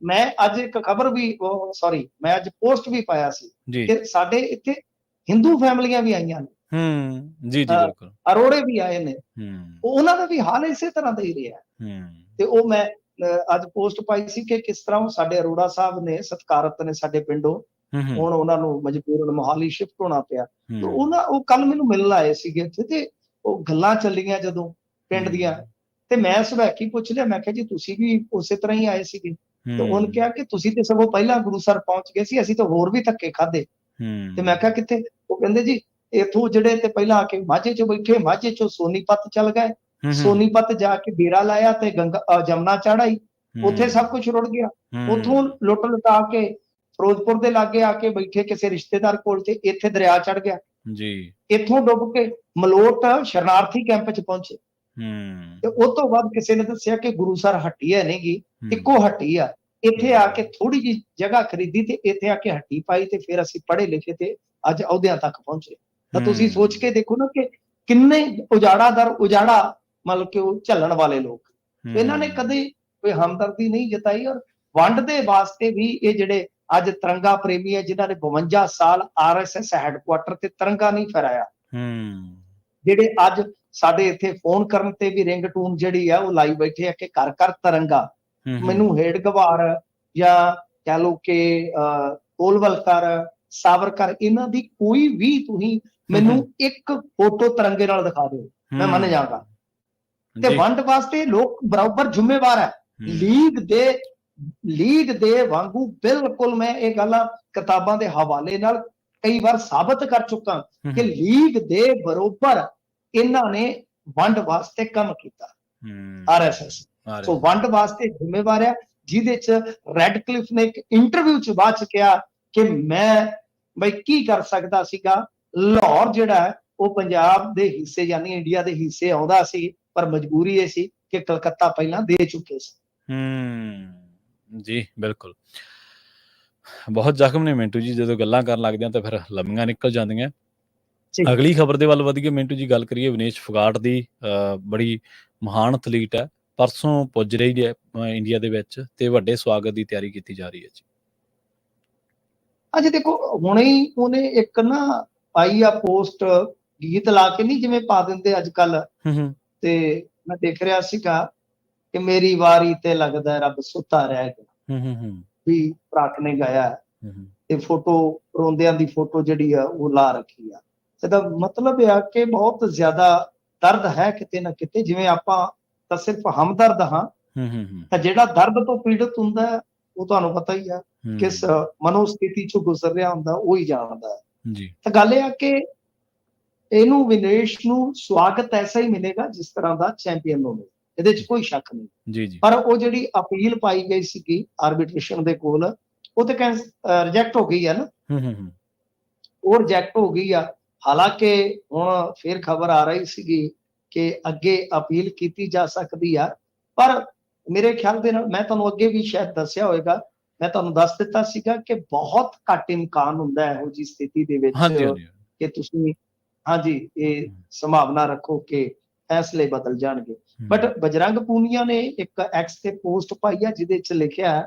ਮੈਂ ਅੱਜ ਇੱਕ ਖਬਰ ਵੀ ਸੌਰੀ ਮੈਂ ਅੱਜ ਪੋਸਟ ਵੀ ਪਾਇਆ ਸੀ ਕਿ ਸਾਡੇ ਇੱਥੇ ਹਿੰਦੂ ਫੈਮਲੀਆਂ ਵੀ ਆਈਆਂ ਨੇ। ਹੂੰ ਜੀ ਜੀ ਬਿਲਕੁਲ। ਅਰੋੜੇ ਵੀ ਆਏ ਨੇ। ਹੂੰ। ਉਹ- ਉਹਨਾਂ ਦਾ ਵੀ ਹਾਲ ਇਸੇ ਤਰ੍ਹਾਂ ਦਾ ਹੀ ਰਿਹਾ। ਹੂੰ। ਤੇ ਉਹ ਮੈਂ ਅੱਜ ਪੋਸਟ ਪਾਈ ਸੀ ਕਿ ਕਿਸ ਤਰ੍ਹਾਂ ਉਹ ਸਾਡੇ ਅਰੋੜਾ ਸਾਹਿਬ ਨੇ ਸਤਕਾਰਤ ਨੇ ਸਾਡੇ ਪਿੰਡੋਂ। ਹੁਣ ਉਹਨਾਂ ਨੂੰ ਮਜਬੂਰਨ ਮੋਹਾਲੀ ਸ਼ਿਫਟ ਹੋਣਾ ਪਿਆ। ਤੇ ਉਹਨਾਂ ਉਹ ਕੱਲ ਮੈਨੂੰ ਮਿਲਣ ਆਏ ਸੀਗੇ ਇੱਥੇ ਤੇ ਉਹ ਗੱਲਾਂ ਚੱਲੀਆਂ ਜਦੋਂ ਪਿੰਡ ਦੀਆਂ। ਤੇ ਮੈਂ ਸਵੈਕੀ ਪੁੱਛ ਲਿਆ ਮੈਂ ਕਿਹਾ ਜੀ ਤੁਸੀਂ ਵੀ ਉਸੇ ਤਰ੍ਹਾਂ ਹੀ ਆਏ ਸੀਗੇ। ਤੇ ਉਹਨ ਕਿਹਾ ਕਿ ਤੁਸੀਂ ਤੇ ਸਗੋਂ ਪਹਿਲਾਂ ਗੁਰੂ ਸਰ ਪਹੁੰਚ ਗਏ ਸੀ ਅਸੀਂ ਤਾਂ ਹੋਰ ਵੀ ਧੱਕੇ ਖਾਦੇ ਤੇ ਮੈਂ ਕਿਹਾ ਕਿੱਥੇ? ਉਹ ਕਹਿੰਦੇ ਜੀ ਇਥੋਂ ਜਿਹੜੇ ਤੇ ਪਹਿਲਾਂ ਆ ਕੇ ਮਾਝੇ ਚੋਂ ਬੈਠੇ ਮਾਝੇ ਚੋਂ ਸੋਨੀਪਤ ਚੱਲ ਗਏ। ਸੋਨੀਪਤ ਜਾ ਕੇ ਡੇਰਾ ਲਾਇਆ ਤੇ ਗੰਗਾ ਜਮਨਾ ਚੜਾਈ ਉੱਥੇ ਸਭ ਕੁਝ ਰੁੜ ਗਿਆ। ਉੱਥੋਂ ਲੁੱਟ ਲੁਟਾ ਕੇ ਫਿਰੋਜ਼ਪੁਰ ਦੇ ਲਾਗੇ ਆ ਕੇ ਬੈਠੇ ਕਿਸੇ ਰਿਸ਼ਤੇਦਾਰ ਕੋਲ ਤੇ ਇੱਥੇ ਦਰਿਆ ਚੜ ਗਿਆ। ਜੀ। ਇੱਥੋਂ ਡੁੱਬ ਕੇ ਮਲੋਟ ਸ਼ਰਨਾਰਥੀ ਕੈਂਪ 'ਚ ਪਹੁੰਚੇ। ਹੂੰ। ਤੇ ਉਸ ਤੋਂ ਬਾਅਦ ਕਿਸੇ ਨੇ ਦੱਸਿਆ ਕਿ ਗੁਰੂ ਸਰ ਹੱਟੀ ਹੈ ਨਹੀਂਗੀ ਇੱਕੋ ਹੱਟੀ ਆ। ਇੱਥੇ ਆ ਕੇ ਥੋੜੀ ਜੀ ਜਗ੍ਹਾ ਖਰੀਦੀ ਤੇ ਇੱਥੇ ਆ ਕੇ ਹੱਟੀ ਪਾਈ ਤੇ ਫਿਰ ਅਸੀਂ ਪੜ੍ਹੇ ਲਿਖੇ ਤੇ ਅੱਜ ਅਹੁਦਿਆਂ ਤੱਕ ਪਹੁੰਚੇ। ਤਾਂ ਤੁਸੀਂ ਸੋਚ ਕੇ ਦੇਖੋ ਨਾ ਕਿ ਕਿੰਨੇ ਉਜਾੜਾ ਦਰ ਉਜਾੜਾ ਮਤਲਬ ਕਿ ਉਹ ਝੱਲਣ ਵਾਲੇ ਲੋਕ। ਇਹਨਾਂ ਨੇ ਕਦੇ ਕੋਈ ਹਮਦਰਦੀ ਨਹੀਂ ਜਤਾਈ ਔਰ ਵੰਡ ਦੇ ਵਾਸਤੇ ਵੀ ਇਹ ਜਿਹੜੇ ਅੱਜ ਤਿਰੰਗਾ ਪ੍ਰੇਮੀ ਹੈ ਜਿਨ੍ਹਾਂ ਨੇ 52 ਸਾਲ ਆਰਐਸਐਸ ਹੈੱਡਕੁਆਟਰ ਤੇ ਤਿਰੰਗਾ ਨਹੀਂ ਫਹਿਰਾਇਆ ਹੂੰ। ਜਿਹੜੇ ਅੱਜ ਸਾਡੇ ਇੱਥੇ ਫੋਨ ਕਰਨ ਤੇ ਵੀ ਰਿੰਗਟੂਨ ਜਿਹੜੀ ਆ ਉਹ ਲਾਈ ਬੈਠੇ ਆ ਕਿ ਘਰ ਘਰ ਤਿਰੰਗਾ। ਮੈਨੂੰ ਹੇਡ ਗਵਾਰ ਜਾਂ ਕਹ ਲੋ ਕਿ ਕੋਲਵਲਕਰ ਸਾਵਰਕਰ ਇਹਨਾਂ ਦੀ ਕੋਈ ਵੀ ਤੁਸੀਂ ਮੈਨੂੰ ਇੱਕ ਫੋਟੋ ਤਿਰੰਗੇ ਨਾਲ ਦਿਖਾ ਦਿਓ ਮੈਂ ਮੰਨ ਜਾਵਾਂਗਾ। ਤੇ ਵੰਡ ਵਾਸਤੇ ਲੋਕ ਬਰਾਬਰ ਜ਼ਿੰਮੇਵਾਰ ਹੈ। ਲੀਗ ਦੇ ਲੀਗ ਦੇ ਵਾਂਗੂ ਬਿਲਕੁਲ ਮੈਂ ਇਹ ਗੱਲਾਂ ਕਿਤਾਬਾਂ ਦੇ ਹਵਾਲੇ ਨਾਲ ਕਈ ਵਾਰ ਸਾਬਤ ਕਰ ਚੁੱਕਾ ਕਿ ਲੀਗ ਦੇ ਬਰੋਬਰ ਇਹਨਾਂ ਨੇ ਵੰਡ ਵਾਸਤੇ ਕੰਮ ਕੀਤਾ। ਆਰਐਸਐਸ। ਸੋ ਵੰਡ ਵਾਸਤੇ ਜ਼ਿੰਮੇਵਾਰ ਹੈ ਜਿਹਦੇ ਚ ਰੈੱਡ ਕਲਿਫ ਨੇ ਇੱਕ ਇੰਟਰਵਿਊ ਚ ਬਾਅਦ ਚ ਕਿਹਾ ਕਿ ਮੈਂ ਬਈ ਕੀ ਕਰ ਸਕਦਾ ਸੀਗਾ? ਲਾਹੌਰ ਜਿਹੜਾ ਉਹ ਪੰਜਾਬ ਦੇ ਹਿੱਸੇ ਯਾਨੀ ਇੰਡੀਆ ਦੇ ਹਿੱਸੇ ਆਉਂਦਾ ਸੀ ਪਰ ਮਜਬੂਰੀ ਇਹ ਸੀ ਕਿ ਕਲਕੱਤਾ ਪਹਿਲਾਂ ਦੇ ਚੁੱਕੇ ਸੀ। ਹੂੰ ਜੀ ਬਿਲਕੁਲ। ਬਹੁਤ ਜ਼ਖਮ ਨੇ ਮਿੰਟੂ ਜੀ ਜਦੋਂ ਗੱਲਾਂ ਕਰਨ ਲੱਗਦੇ ਆ ਤਾਂ ਫਿਰ ਲੰਮੀਆਂ ਨਿਕਲ ਜਾਂਦੀਆਂ। ਅਗਲੀ ਖਬਰ ਦੇ ਵੱਲ ਵਧੀਏ ਮਿੰਟੂ ਜੀ ਗੱਲ ਕਰੀਏ ਵਿਨੇਸ਼ ਫਗਾਟ ਦੀ ਬੜੀ ਮਹਾਨ ਐਥਲੀਟ ਹੈ। ਪਰਸੋਂ ਪੁੱਜ ਰਹੀ ਹੈ ਇੰਡੀਆ ਦੇ ਵਿੱਚ ਤੇ ਵੱਡੇ ਸਵਾਗਤ ਦੀ ਤਿਆਰੀ ਕੀਤੀ ਜਾ ਰਹੀ ਹੈ ਜੀ। ਅੱਜ ਦੇਖੋ ਹੁਣੇ ਹੀ ਉਹਨੇ ਇੱਕ ਨਾ ਪਾਈ ਆ ਪੋਸਟ ਗੀਤ ਲਾ ਕੇ ਨਹੀਂ ਜਿਵੇਂ ਪਾ ਦਿੰਦੇ ਅੱਜ ਕੱਲ ਹੂੰ ਹੂੰ। ਤੇ ਮੈਂ ਦੇਖ ਰਿਹਾ ਸੀਗਾ ਕਿ ਮੇਰੀ ਵਾਰੀ ਤੇ ਲੱਗਦਾ ਰੱਬ ਸੁੱਤਾ ਰਹਿ ਗਿਆ। ਹੂੰ ਹੂੰ ਹੂੰ। ਵੀ ਭਰਾਕ ਨੇ ਗਾਇਆ ਹੈ। ਹੂੰ, ਹੂੰ। ਇਹ ਫੋਟੋ ਰੋਂਦਿਆਂ ਦੀ ਫੋਟੋ ਜਿਹੜੀ ਆ ਉਹ ਲਾ ਰੱਖੀ ਆ। ਇਹਦਾ ਮਤਲਬ ਇਹ ਆ ਕਿ ਬਹੁਤ ਜ਼ਿਆਦਾ ਦਰਦ ਹੈ ਕਿਤੇ ਨਾ ਕਿਤੇ। ਜਿਵੇਂ ਆਪਾਂ ਤਾਂ ਸਿਰਫ ਹਮਦਰਦ ਹਾਂ। ਹੂੰ ਹੂੰ ਹੂੰ। ਤਾਂ ਜਿਹੜਾ ਦਰਦ ਤੋਂ ਪੀੜਤ ਹੁੰਦਾ ਉਹ ਤੁਹਾਨੂੰ ਪਤਾ ਹੀ ਆ। ਕਿਸ ਮਨੋਸਥਿਤੀ ਚੋਂ ਗੁਜ਼ਰ ਰਿਹਾ ਹੁੰਦਾ ਉਹ ਹੀ ਜਾਣਦਾ ਹੈ। ਜੀ। ਤਾਂ ਗੱਲ ਇਹ ਆ ਕਿ ਇਹਨੂੰ ਵਿਨੇਸ਼ ਨੂੰ ਸਵਾਗਤ ਐਸਾ ਹੀ ਮਿਲੇਗਾ ਜਿਸ ਤਰ੍ਹਾਂ ਦਾ ਚੈਂਪੀਅਨ ਨੂੰ ਮਿਲੇ। ਇਹਦੇ 'ਚ ਕੋਈ ਸ਼ੱਕ ਨਹੀਂ। ਜੀ ਜੀ। ਪਰ ਉਹ ਜਿਹੜੀ ਅਪੀਲ ਪਾਈ ਗਈ ਸੀਗੀ ਆਰਬਿਟ੍ਰੇਸ਼ਨ ਦੇ ਕੋਲ ਉਹ ਤੇ ਰਿਜੈਕਟ ਹੋ ਗਈ ਹੈ ਨਾ। ਹੂੰ ਹੂੰ ਹੂੰ। ਉਹ ਰਿਜੈਕਟ ਹੋ ਗਈ ਆ। ਹਾਲਾਂਕਿ ਹੁਣ ਫਿਰ ਖਬਰ ਆ ਰਹੀ ਸੀਗੀ ਕਿ ਅੱਗੇ ਅਪੀਲ ਕੀਤੀ ਜਾ ਸਕਦੀ ਆ। ਪਰ ਮੇਰੇ ਖਿਆਲ ਦੇ ਨਾਲ ਮੈਂ ਤੁਹਾਨੂੰ ਅੱਗੇ ਵੀ ਸ਼ਾਇਦ ਦੱਸਿਆ ਹੋਵੇਗਾ ਮੈਂ ਤੁਹਾਨੂੰ ਦੱਸ ਦਿੱਤਾ ਸੀਗਾ ਕਿ ਬਹੁਤ ਘੱਟ ਇਮਕਾਨ ਹੁੰਦਾ ਹੈ ਇਹੋ ਜੀ ਸਥਿਤੀ ਦੇ ਵਿੱਚ ਕਿ ਤੁਸੀਂ ਹਾਂਜੀ ਇਹ ਸੰਭਾਵਨਾ ਰੱਖੋ ਕਿ ਫੈਸਲੇ ਬਦਲ ਜਾਣਗੇ। ਹੂੰ, ਬਟ ਬਜਰੰਗ ਪੂਨੀਆ ਨੇ ਇੱਕ ਐਕਸ ਤੇ ਪੋਸਟ ਪਾਈ ਆ ਜਿਹਦੇ ਚ ਲਿਖਿਆ ਹੈ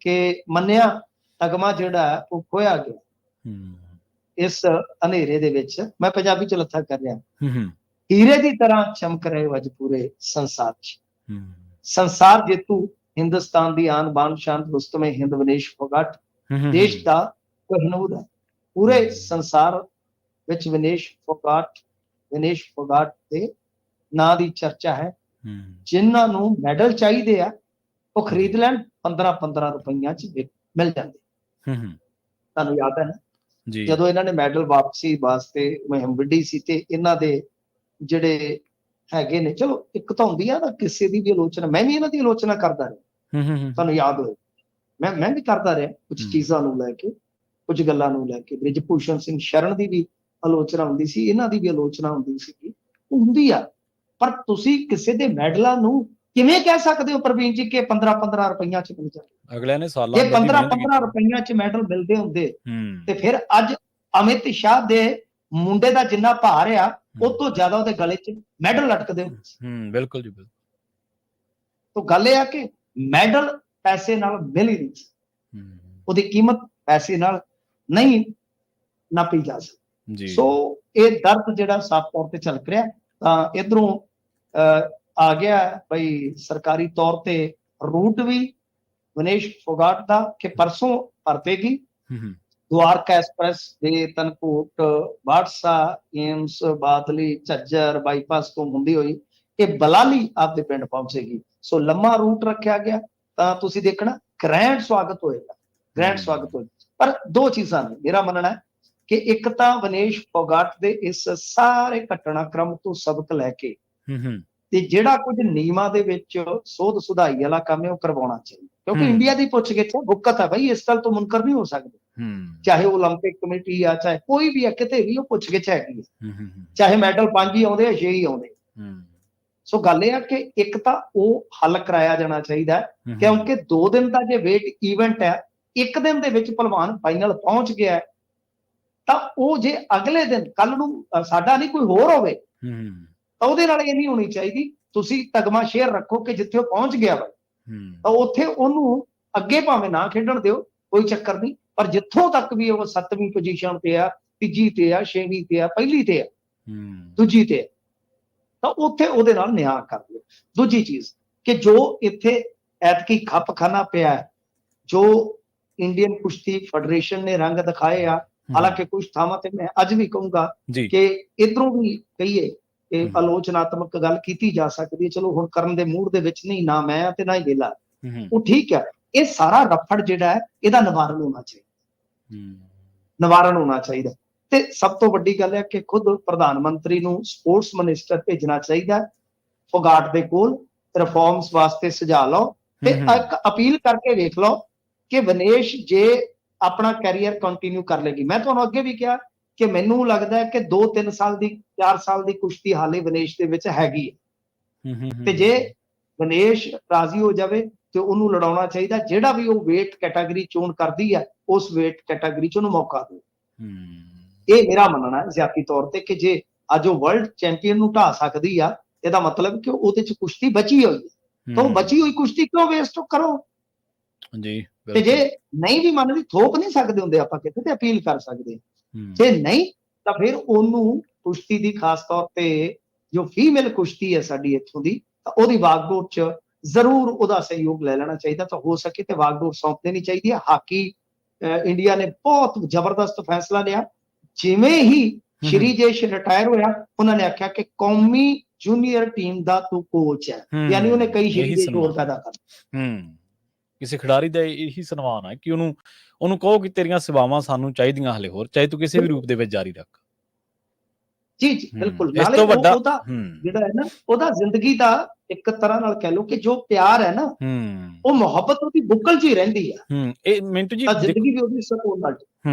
ਕਿ ਮੰਨਿਆ ਤਗਮਾ ਜਿਹੜਾ ਹੈ ਉਹ ਖੋਇਆ ਗਿਆ। ਹੂੰ। ਇਸ ਹਨੇਰੇ ਦੇ ਵਿੱਚ ਮੈਂ ਪੰਜਾਬੀ ਚ ਲੱਥਾ ਕਰ ਰਿਹਾ। ਹੂੰ ਹੂੰ। ਹੀਰੇ ਦੀ ਤਰ੍ਹਾਂ ਚਮਕ ਰਹੇ ਹੋ ਅੱਜ ਪੂਰੇ ਸੰਸਾਰ 'ਚ। ਹੂੰ। ਸੰਸਾਰ ਜੇਤੂ ਹਿੰਦੁਸਤਾਨ ਦੀ ਆਨ ਬਾਨ ਸ਼ਾਨ ਰੁਸਤਮੇ ਹਿੰਦ ਵਿਨੇਸ਼ ਫੋਗਟ ਦੇਸ਼ ਦਾ ਕੋਹਨੂਰ ਹੈ। ਪੂਰੇ। ਸੰਸਾਰ ਵਿੱਚ ਵਿਨੇਸ਼ ਫੋਗਟ ਵਿਨੇਸ਼ ਫੋਗਟ ਦੇ ਨਾਂ ਦੀ ਚਰਚਾ ਹੈ। ਜਿਨ੍ਹਾਂ ਨੂੰ ਮੈਡਲ ਚਾਹੀਦੇ ਆ ਉਹ ਖਰੀਦ ਲੈਣ 15 15 ਰੁਪਈਆਂ ਚ ਮਿਲ ਜਾਂਦੇ। ਹੂੰ ਹੂੰ ਤੁਹਾਨੂੰ ਯਾਦ ਹੈ ਨਾ? ਜੀ। ਜਦੋਂ ਇਹਨਾਂ ਨੇ ਮੈਡਲ ਵਾਪਸੀ ਵਾਸਤੇ ਮੁਹਿੰਮ ਵਿੱਢੀ ਸੀ ਤੇ ਇਹਨਾਂ ਦੇ ਜਿਹੜੇ ਹੈਗੇ ਨੇ ਚਲੋ ਇੱਕ ਤਾਂ ਹੁੰਦੀ ਆ ਨਾ ਕਿਸੇ ਦੀ ਵੀ ਆਲੋਚਨਾ ਮੈਂ ਵੀ ਇਹਨਾਂ ਦੀ ਆਲੋਚਨਾ ਕਰਦਾ ਰਿਹਾ। ਤੁਹਾਨੂੰ ਯਾਦ ਹੋਏ। ਮੈਂ ਮੈਂ ਵੀ ਕਰਦਾ ਰਿਹਾ ਕੁਝ। ਚੀਜ਼ਾਂ ਨੂੰ ਲੈ ਕੇ ਕੁਝ ਗੱਲਾਂ ਨੂੰ ਲੈ ਕੇ। ਬ੍ਰਿਜ ਭੂਸ਼ਣ ਸਿੰਘ ਸ਼ਰਨ ਦੀ ਵੀ ਆਲੋਚਨਾ ਹੁੰਦੀ ਸੀ ਇਹਨਾਂ ਦੀ ਵੀ ਆਲੋਚਨਾ ਹੁੰਦੀ ਸੀ ਉਹ ਹੁੰਦੀ ਆ। ਪਰ ਤੁਸੀਂ ਕਿਸੇ ਦੇ ਮੈਡਲਾਂ ਨੂੰ ਕਿਵੇਂ ਕਹਿ ਸਕਦੇ ਹੋ ਪ੍ਰਵੀਨ ਜੀ ਕਿ 15 15 ਰੁਪਈਆ ਚ ਮਿਲ ਜਾਂਦੇ ਅਗਲਿਆਂ ਨੇ ਸਾਲਾਂ ਦੀ 15 ਮਿਹਨਤ 15 ਰੁਪਈਆ ਚ ਮੈਡਲ ਮਿਲਦੇ ਹੁੰਦੇ ਤੇ ਫਿਰ ਅੱਜ ਅਮਿਤ ਸ਼ਾਹ ਦੇ ਮੁੰਡੇ ਦਾ ਜਿੰਨਾ ਭਾਰ ਆ ਉਹ ਤੋਂ ਜ਼ਿਆਦਾ ਉਹਦੇ ਗਲੇ 'ਚ ਮੈਡਲ ਲਟਕਦੇ ਹੁੰਦੇ ਹੂੰ ਬਿਲਕੁਲ ਜੀ ਬਿਲਕੁਲ। ਤਾਂ ਗੱਲ ਇਹ ਆ ਕਿ ਮੈਡਲ ਪੈਸੇ ਨਾਲ ਮਿਲ ਹੀ ਨਹੀਂ ਸਕਦਾ। ਉਹਦੀ ਕੀਮਤ ਪੈਸੇ ਨਾਲ ਨਹੀਂ ਨਾਪੀ ਜਾ ਸਕਦੀ ਜੀ। ਸੋ ਇਹ ਦਰਦ ਜਿਹੜਾ ਸਾਫ਼ ਤੌਰ ਤੇ ਝਲਕ ਰਿਹਾ ਤਾਂ ਇਧਰੋਂ ਆ ਗਿਆ ਬਈ ਸਰਕਾਰੀ ਤੌਰ ਤੇ ਰੂਟ ਵੀ ਵਿਨੇਸ਼ ਫੋਗਾਟ ਦਾ ਕਿ ਪਰਸੋਂ ਹੂੰ ਦੁਆਰਕਾ ਐਕਸਪ੍ਰੈਸ ਦੇ ਤਨਕੋਟ ਬਾੜਸਾ ਏਮਸ ਬਾਦਲੀ ਝੱਜਰ ਬਾਈਪਾਸ ਤੋਂ ਹੁੰਦੀ ਹੋਈ। ਇਹ ਬਲਾਲੀ ਆਪਦੇ ਪਿੰਡ ਪਹੁੰਚੇਗੀ। ਸੋ ਲੰਮਾ ਰੂਟ ਰੱਖਿਆ ਗਿਆ ਤਾਂ ਤੁਸੀਂ ਦੇਖਣਾ ਗ੍ਰੈਂਡ ਸਵਾਗਤ ਹੋਏਗਾ ਗ੍ਰੈਂਡ ਹਮ। ਸਵਾਗਤ ਹੋਏਗਾ ਪਰ ਦੋ ਚੀਜ਼ਾਂ ਨੇ ਮੇਰਾ ਮੰਨਣਾ ਹੈ ਕਿ ਇੱਕ ਤਾਂ ਵਿਨੇਸ਼ ਫੋਗਾਟ ਦੇ ਇਸ ਸਾਰੇ ਘਟਨਾਕ੍ਰਮ ਤੋਂ ਸਬਕ ਲੈ ਕੇ ਹੂੰ ਹੂੰ ਤੇ ਜਿਹੜਾ ਕੁਝ ਨਿਯਮਾਂ ਦੇ ਵਿੱਚ ਸੋਧ ਸੁਧਾਈ ਵਾਲਾ ਕੰਮ ਹੈ ਉਹ ਕਰਵਾਉਣਾ ਚਾਹੀਦਾ ਕਿਉਂਕਿ ਹਮ। ਇੰਡੀਆ ਦੀ ਪੁੱਛ ਗਿੱਛ ਹੈ ਹੁਕਤ ਹੈ ਬਈ ਇਸ ਗੱਲ ਤੋਂ ਮੁਨਕਰ ਨਹੀਂ ਹੋ ਸਕਦੇ ਹੂੰ ਚਾਹੇ ਉਹ 올림픽 ਕਮੇਟੀ ਆ ਚਾਹੇ ਕੋਈ ਵੀ ਆ ਕਿਤੇ ਵੀ ਉਹ ਪੁੱਛ ਗਿੱਛ ਹੈਗੀ ਹੈ। ਹੂੰ ਹੂੰ ਹੂੰ, ਚਾਹੇ ਮੈਡਲ ਪੰਜ ਹੀ ਆਉਂਦੇ ਆ ਛੇ ਹੀ ਆਉਂਦੇ ਹੂੰ ਸੋ ਗੱਲ ਇਹ ਆ ਕਿ ਇੱਕ ਤਾਂ ਉਹ ਹੱਲ ਕਰਾਇਆ ਜਾਣਾ ਚਾਹੀਦਾ ਕਿਉਂਕਿ 2 ਦਿਨ ਦਾ ਜੇ ਵੇਟ ਇਵੈਂਟ ਹੈ ਇੱਕ ਦਿਨ ਦੇ ਵਿੱਚ ਪਹਿਲਵਾਨ ਫਾਈਨਲ ਪਹੁੰਚ ਗਿਆ ਤਾਂ ਉਹ ਜੇ ਅਗਲੇ ਦਿਨ ਕੱਲ ਨੂੰ ਸਾਡਾ ਨਹੀਂ ਕੋਈ ਹੋਰ ਹੋਵੇ ਤਾਂ ਉਹਦੇ ਨਾਲ ਇਹ ਨਹੀਂ ਹੋਣੀ ਚਾਹੀਦੀ। ਤੁਸੀਂ ਤਗਮਾ ਸ਼ੇਅਰ ਰੱਖੋ ਕਿ ਜਿੱਥੇ ਉਹ ਪਹੁੰਚ ਗਿਆ ਵਾ। ਤਾਂ ਉੱਥੇ ਉਹਨੂੰ ਅੱਗੇ ਭਾਵੇਂ ਨਾ ਖੇਡਣ ਦਿਓ ਕੋਈ ਚੱਕਰ ਨਹੀਂ। ਪਰ ਜਿੱਥੋਂ ਤੱਕ ਵੀ ਉਹ ਸੱਤਵੀਂ ਪੋਜੀਸ਼ਨ ਤੇ ਆ ਤੀਜੀ ਤੇ ਆ ਛੇਵੀਂ ਤੇ ਆ ਪਹਿਲੀ ਤੇ ਆ ਹੂੰ ਦੂਜੀ ਤੇ ਆ, ਤਾਂ ਉੱਥੇ ਉਹਦੇ ਨਾਲ ਨਿਆਂ ਕਰ ਲਿਓ। ਦੂਜੀ ਚੀਜ਼ ਕਿ ਜੋ ਇੱਥੇ ਐਤਕੀ ਖੱਪ ਖਾਨਾ ਪਿਆ ਹੈ, ਜੋ ਇੰਡੀਅਨ ਕੁਸ਼ਤੀ ਫੈਡਰੇਸ਼ਨ ਨੇ ਰੰਗ ਦਿਖਾਏ ਆ ਹਾਲਾਂਕਿ ਕੁਝ ਥਾਵਾਂ ਤੇ ਮੈਂ ਅੱਜ ਵੀ ਕਹੂੰਗਾ ਕਿ ਇਧਰੋਂ ਵੀ ਕਹੀਏ ਕਿ। ਆਲੋਚਨਾਤਮਕ ਗੱਲ ਕੀਤੀ ਜਾ ਸਕਦੀ ਹੈ ਚਲੋ ਹੁਣ ਕਰਨ ਦੇ ਮੂਡ ਦੇ ਵਿੱਚ ਨਹੀਂ ਨਾ ਮੈਂ ਤੇ ਨਾ ਹੀ ਵੇਲਾ। ਉਹ ਠੀਕ ਹੈ ਇਹ ਸਾਰਾ ਰਫੜ ਜਿਹੜਾ ਹੈ ਇਹਦਾ ਨਿਵਾਰਨ ਹੋਣਾ ਚਾਹੀਦਾ। ਹੂੰ। ਨਿਵਾਰਨ ਹੋਣਾ ਚਾਹੀਦਾ। ਤੇ ਸਭ ਤੋਂ ਵੱਡੀ ਗੱਲ ਹੈ ਕਿ ਖੁਦ ਪ੍ਰਧਾਨ ਮੰਤਰੀ ਨੂੰ ਸਪੋਰਟਸ ਮਿਨਿਸਟਰ ਭੇਜਣਾ ਚਾਹੀਦਾ ਫੋਗਾਟ ਦੇ ਕੋਲ ਰਿਫਾਰਮਸ ਵਾਸਤੇ ਸੁਝਾਅ ਲਓ ਤੇ। ਇੱਕ ਅਪੀਲ ਕਰਕੇ ਵੇਖ ਲਓ ਕਿ ਵਿਨੇਸ਼ ਜੇ ਆਪਣਾ ਕੈਰੀਅਰ ਕੰਟੀਨਿਊ ਕਰ ਲੇਗੀ। ਮੈਂ ਤੁਹਾਨੂੰ ਅੱਗੇ ਵੀ ਕਿਹਾ ਕਿ ਮੈਨੂੰ ਲੱਗਦਾ ਹੈ ਕਿ 2-3 ਸਾਲ ਦੀ 4 ਸਾਲ ਦੀ ਕੁਸ਼ਤੀ ਹਾਲੇ ਵਿਨੇਸ਼ ਦੇ ਵਿੱਚ ਹੈਗੀ ਹੈ। ਤੇ ਜੇ ਵਿਨੇਸ਼ ਰਾਜ਼ੀ ਹੋ ਜਾਵੇ ਤੇ ਉਹਨੂੰ ਲੜਾਉਣਾ ਚਾਹੀਦਾ ਜਿਹੜਾ ਵੀ ਉਹ weight ਕੈਟਾਗਰੀ ਚੋਣ ਕਰਦੀ ਹੈ ਉਸ weight ਕੈਟਾਗਰੀ ਚ ਉਹਨੂੰ ਮੌਕਾ ਦਿਓ। ਹੂੰ ਇਹ ਮੇਰਾ ਮੰਨਣਾ ਹੈ ਜ਼ਿਆਤੀ ਤੌਰ ਤੇ ਕਿ ਜੇ ਅੱਜ ਉਹ ਵਰਲਡ ਚੈਂਪੀਅਨ ਨੂੰ ਢਾ ਸਕਦੀ ਆ ਇਹਦਾ ਮਤਲਬ ਕਿ ਉਹਦੇ ਚ ਕੁਸ਼ਤੀ ਬਚੀ ਹੋਈ ਹੈ। ਤਾਂ ਬਚੀ ਹੋਈ ਕੁਸ਼ਤੀ ਕਿਉਂ ਵੇਸਟ ਕਰੋ? ਜੀ ਤੇ ਜੇ ਨਹੀਂ ਵੀ ਮੰਨਦੀ ਥੋਪ ਨਹੀਂ ਸਕਦੇ ਹੁੰਦੇ ਆਪਾਂ ਕਿਤੇ ਤੇ ਅਪੀਲ ਕਰ ਸਕਦੇ ਜੇ ਨਹੀਂ ਤਾਂ ਫਿਰ ਉਹਨੂੰ ਕੁਸ਼ਤੀ ਦੀ ਖਾਸ ਤੌਰ ਤੇ ਜੋ ਫੀਮੇਲ ਕੁਸ਼ਤੀ ਹੈ ਸਾਡੀ ਇੱਥੋਂ ਦੀ ਤਾਂ ਉਹਦੀ ਵਾਗਡੋਰ ਚ ਜ਼ਰੂਰ ਉਹਦਾ ਸਹਿਯੋਗ ਲੈ ਲੈਣਾ ਚਾਹੀਦਾ ਤਾਂ ਹੋ ਸਕੇ ਤੇ ਵਾਗਡੋਰ ਸੌਂਪ ਦੇਣੀ ਚਾਹੀਦੀ ਹੈ ਹਾਕੀ ਇੰਡੀਆ ਨੇ ਬਹੁਤ ਜ਼ਬਰਦਸਤ ਫੈਸਲਾ ਲਿਆ। ਜਿਵੇਂ ਹੀ ਸ਼੍ਰੀ ਜੇਸ਼ ਰਿਟਾਇਰ ਹੋਇਆ ਉਹਨਾਂ ਨੇ ਆਖਿਆ ਕਿ ਕੌਮੀ ਜੂਨੀਅਰ ਟੀਮ ਦਾ ਤੂੰ ਕੋਚ ਹੈ। ਯਾਨੀ ਉਹਨੇ ਕਈ ਸ਼੍ਰੀ ਜੇਸ਼। ਹੋਰ ਪੈਦਾ ਕਰ ਹੂੰ ਕਿਸੇ ਖਿਡਾਰੀ ਦਾ ਇਹੀ ਸਨਮਾਨ ਹੈ ਕਿ ਉਹਨੂੰ ਉਹਨੂੰ ਕਹੋ ਕਿ ਤੇਰੀਆਂ ਸੇਵਾਵਾਂ ਸਾਨੂੰ ਚਾਹੀਦੀਆਂ ਹਲੇ ਹੋਰ ਚਾਹੇ ਤੂੰ ਕਿਸੇ ਵੀ ਰੂਪ ਦੇ ਵਿੱਚ ਜਾਰੀ ਰੱਖ। ਜੀ ਜੀ ਬਿਲਕੁਲ। ਨਾਲੇ ਉਹਦਾ ਜਿਹੜਾ ਹੈ ਨਾ ਉਹਦਾ ਜ਼ਿੰਦਗੀ ਦਾ ਇੱਕ ਤਰ੍ਹਾਂ ਨਾਲ ਕਹਿ ਲਓ ਕਿ ਜੋ ਪਿਆਰ ਹੈ ਨਾ ਹੂੰ। ਉਹ ਮੁਹੱਬਤ ਉਹਦੀ ਬੁੱਕਲ 'ਚ ਹੀ ਰਹਿੰਦੀ ਹੈ ਹੂੰ ਇਹ ਮਿੰਟੂ ਜੀ ਜ਼ਿੰਦਗੀ ਵੀ ਉਹਦੀ ਸਕੂਨ ਨਾਲ ਹੂੰ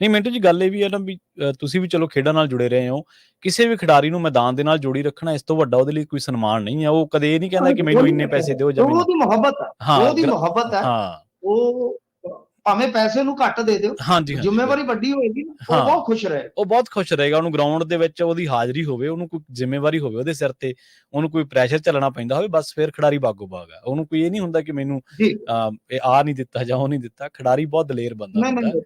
ਨਹੀਂ ਮਿੰਟੂ ਜੀ ਗੱਲ ਇਹ ਵੀ ਹੈ ਨਾ ਵੀ ਤੁਸੀਂ ਵੀ ਚਲੋ ਖੇਡਾਂ ਨਾਲ ਜੁੜੇ ਰਹੇ ਹੋ। ਕਿਸੇ ਵੀ ਖਿਡਾਰੀ ਨੂੰ ਮੈਦਾਨ ਦੇ ਨਾਲ ਜੋੜੀ ਰੱਖਣਾ ਇਸ ਤੋਂ ਵੱਡਾ ਉਹਦੇ ਲਈ ਕੋਈ ਸਨਮਾਨ ਨਹੀਂ ਹੈ ਉਹ ਕਦੇ ਇਹ ਨਹੀਂ ਕਹਿੰਦਾ ਕਿ ਮੈਨੂੰ ਇੰਨੇ ਪੈਸੇ ਦਿਓ ਜਾਂ ਉਹਦੀ ਮੁਹੱਬਤ ਉਹ ਉਹਦੀ ਮੁਹੱਬਤ ਹਾਂ। ਉਹ ਭਾਵੇਂ ਪੈਸੇ ਨੂੰ ਘੱਟ ਦੇ ਦਿਓ ਹਾਂਜੀ ਜ਼ਿੰਮੇਵਾਰੀ ਵੱਡੀ ਹੋਏਗੀ ਉਹ। ਬਹੁਤ ਖੁਸ਼ ਰਹੇ। ਉਹ ਬਹੁਤ ਖੁਸ਼ ਰਹੇਗਾ ਉਹਨੂੰ ਗਰਾਊਂਡ ਦੇ ਵਿੱਚ ਉਹਦੀ ਹਾਜ਼ਰੀ ਹੋਵੇ ਉਹਨੂੰ ਕੋਈ ਜ਼ਿੰਮੇਵਾਰੀ ਹੋਵੇ ਉਹਦੇ ਸਿਰ ਤੇ ਉਹਨੂੰ ਕੋਈ ਪ੍ਰੈਸ਼ਰ ਚੱਲਣਾ ਪੈਂਦਾ ਹੋਵੇ ਬਸ ਫਿਰ ਖਿਡਾਰੀ ਬਾਗੋ ਬਾਗ ਹੈ ਉਹਨੂੰ ਕੋਈ ਇਹ ਨਹੀਂ ਹੁੰਦਾ ਕਿ ਮੈਨੂੰ ਇਹ ਆ ਨਹੀਂ ਦਿੱਤਾ ਜਾਂ ਉਹ ਨਹੀਂ ਦਿੱਤਾ। ਖਿਡਾਰੀ ਬਹੁਤ ਦਲੇਰ ਬੰਦਾ ਹੁੰਦਾ।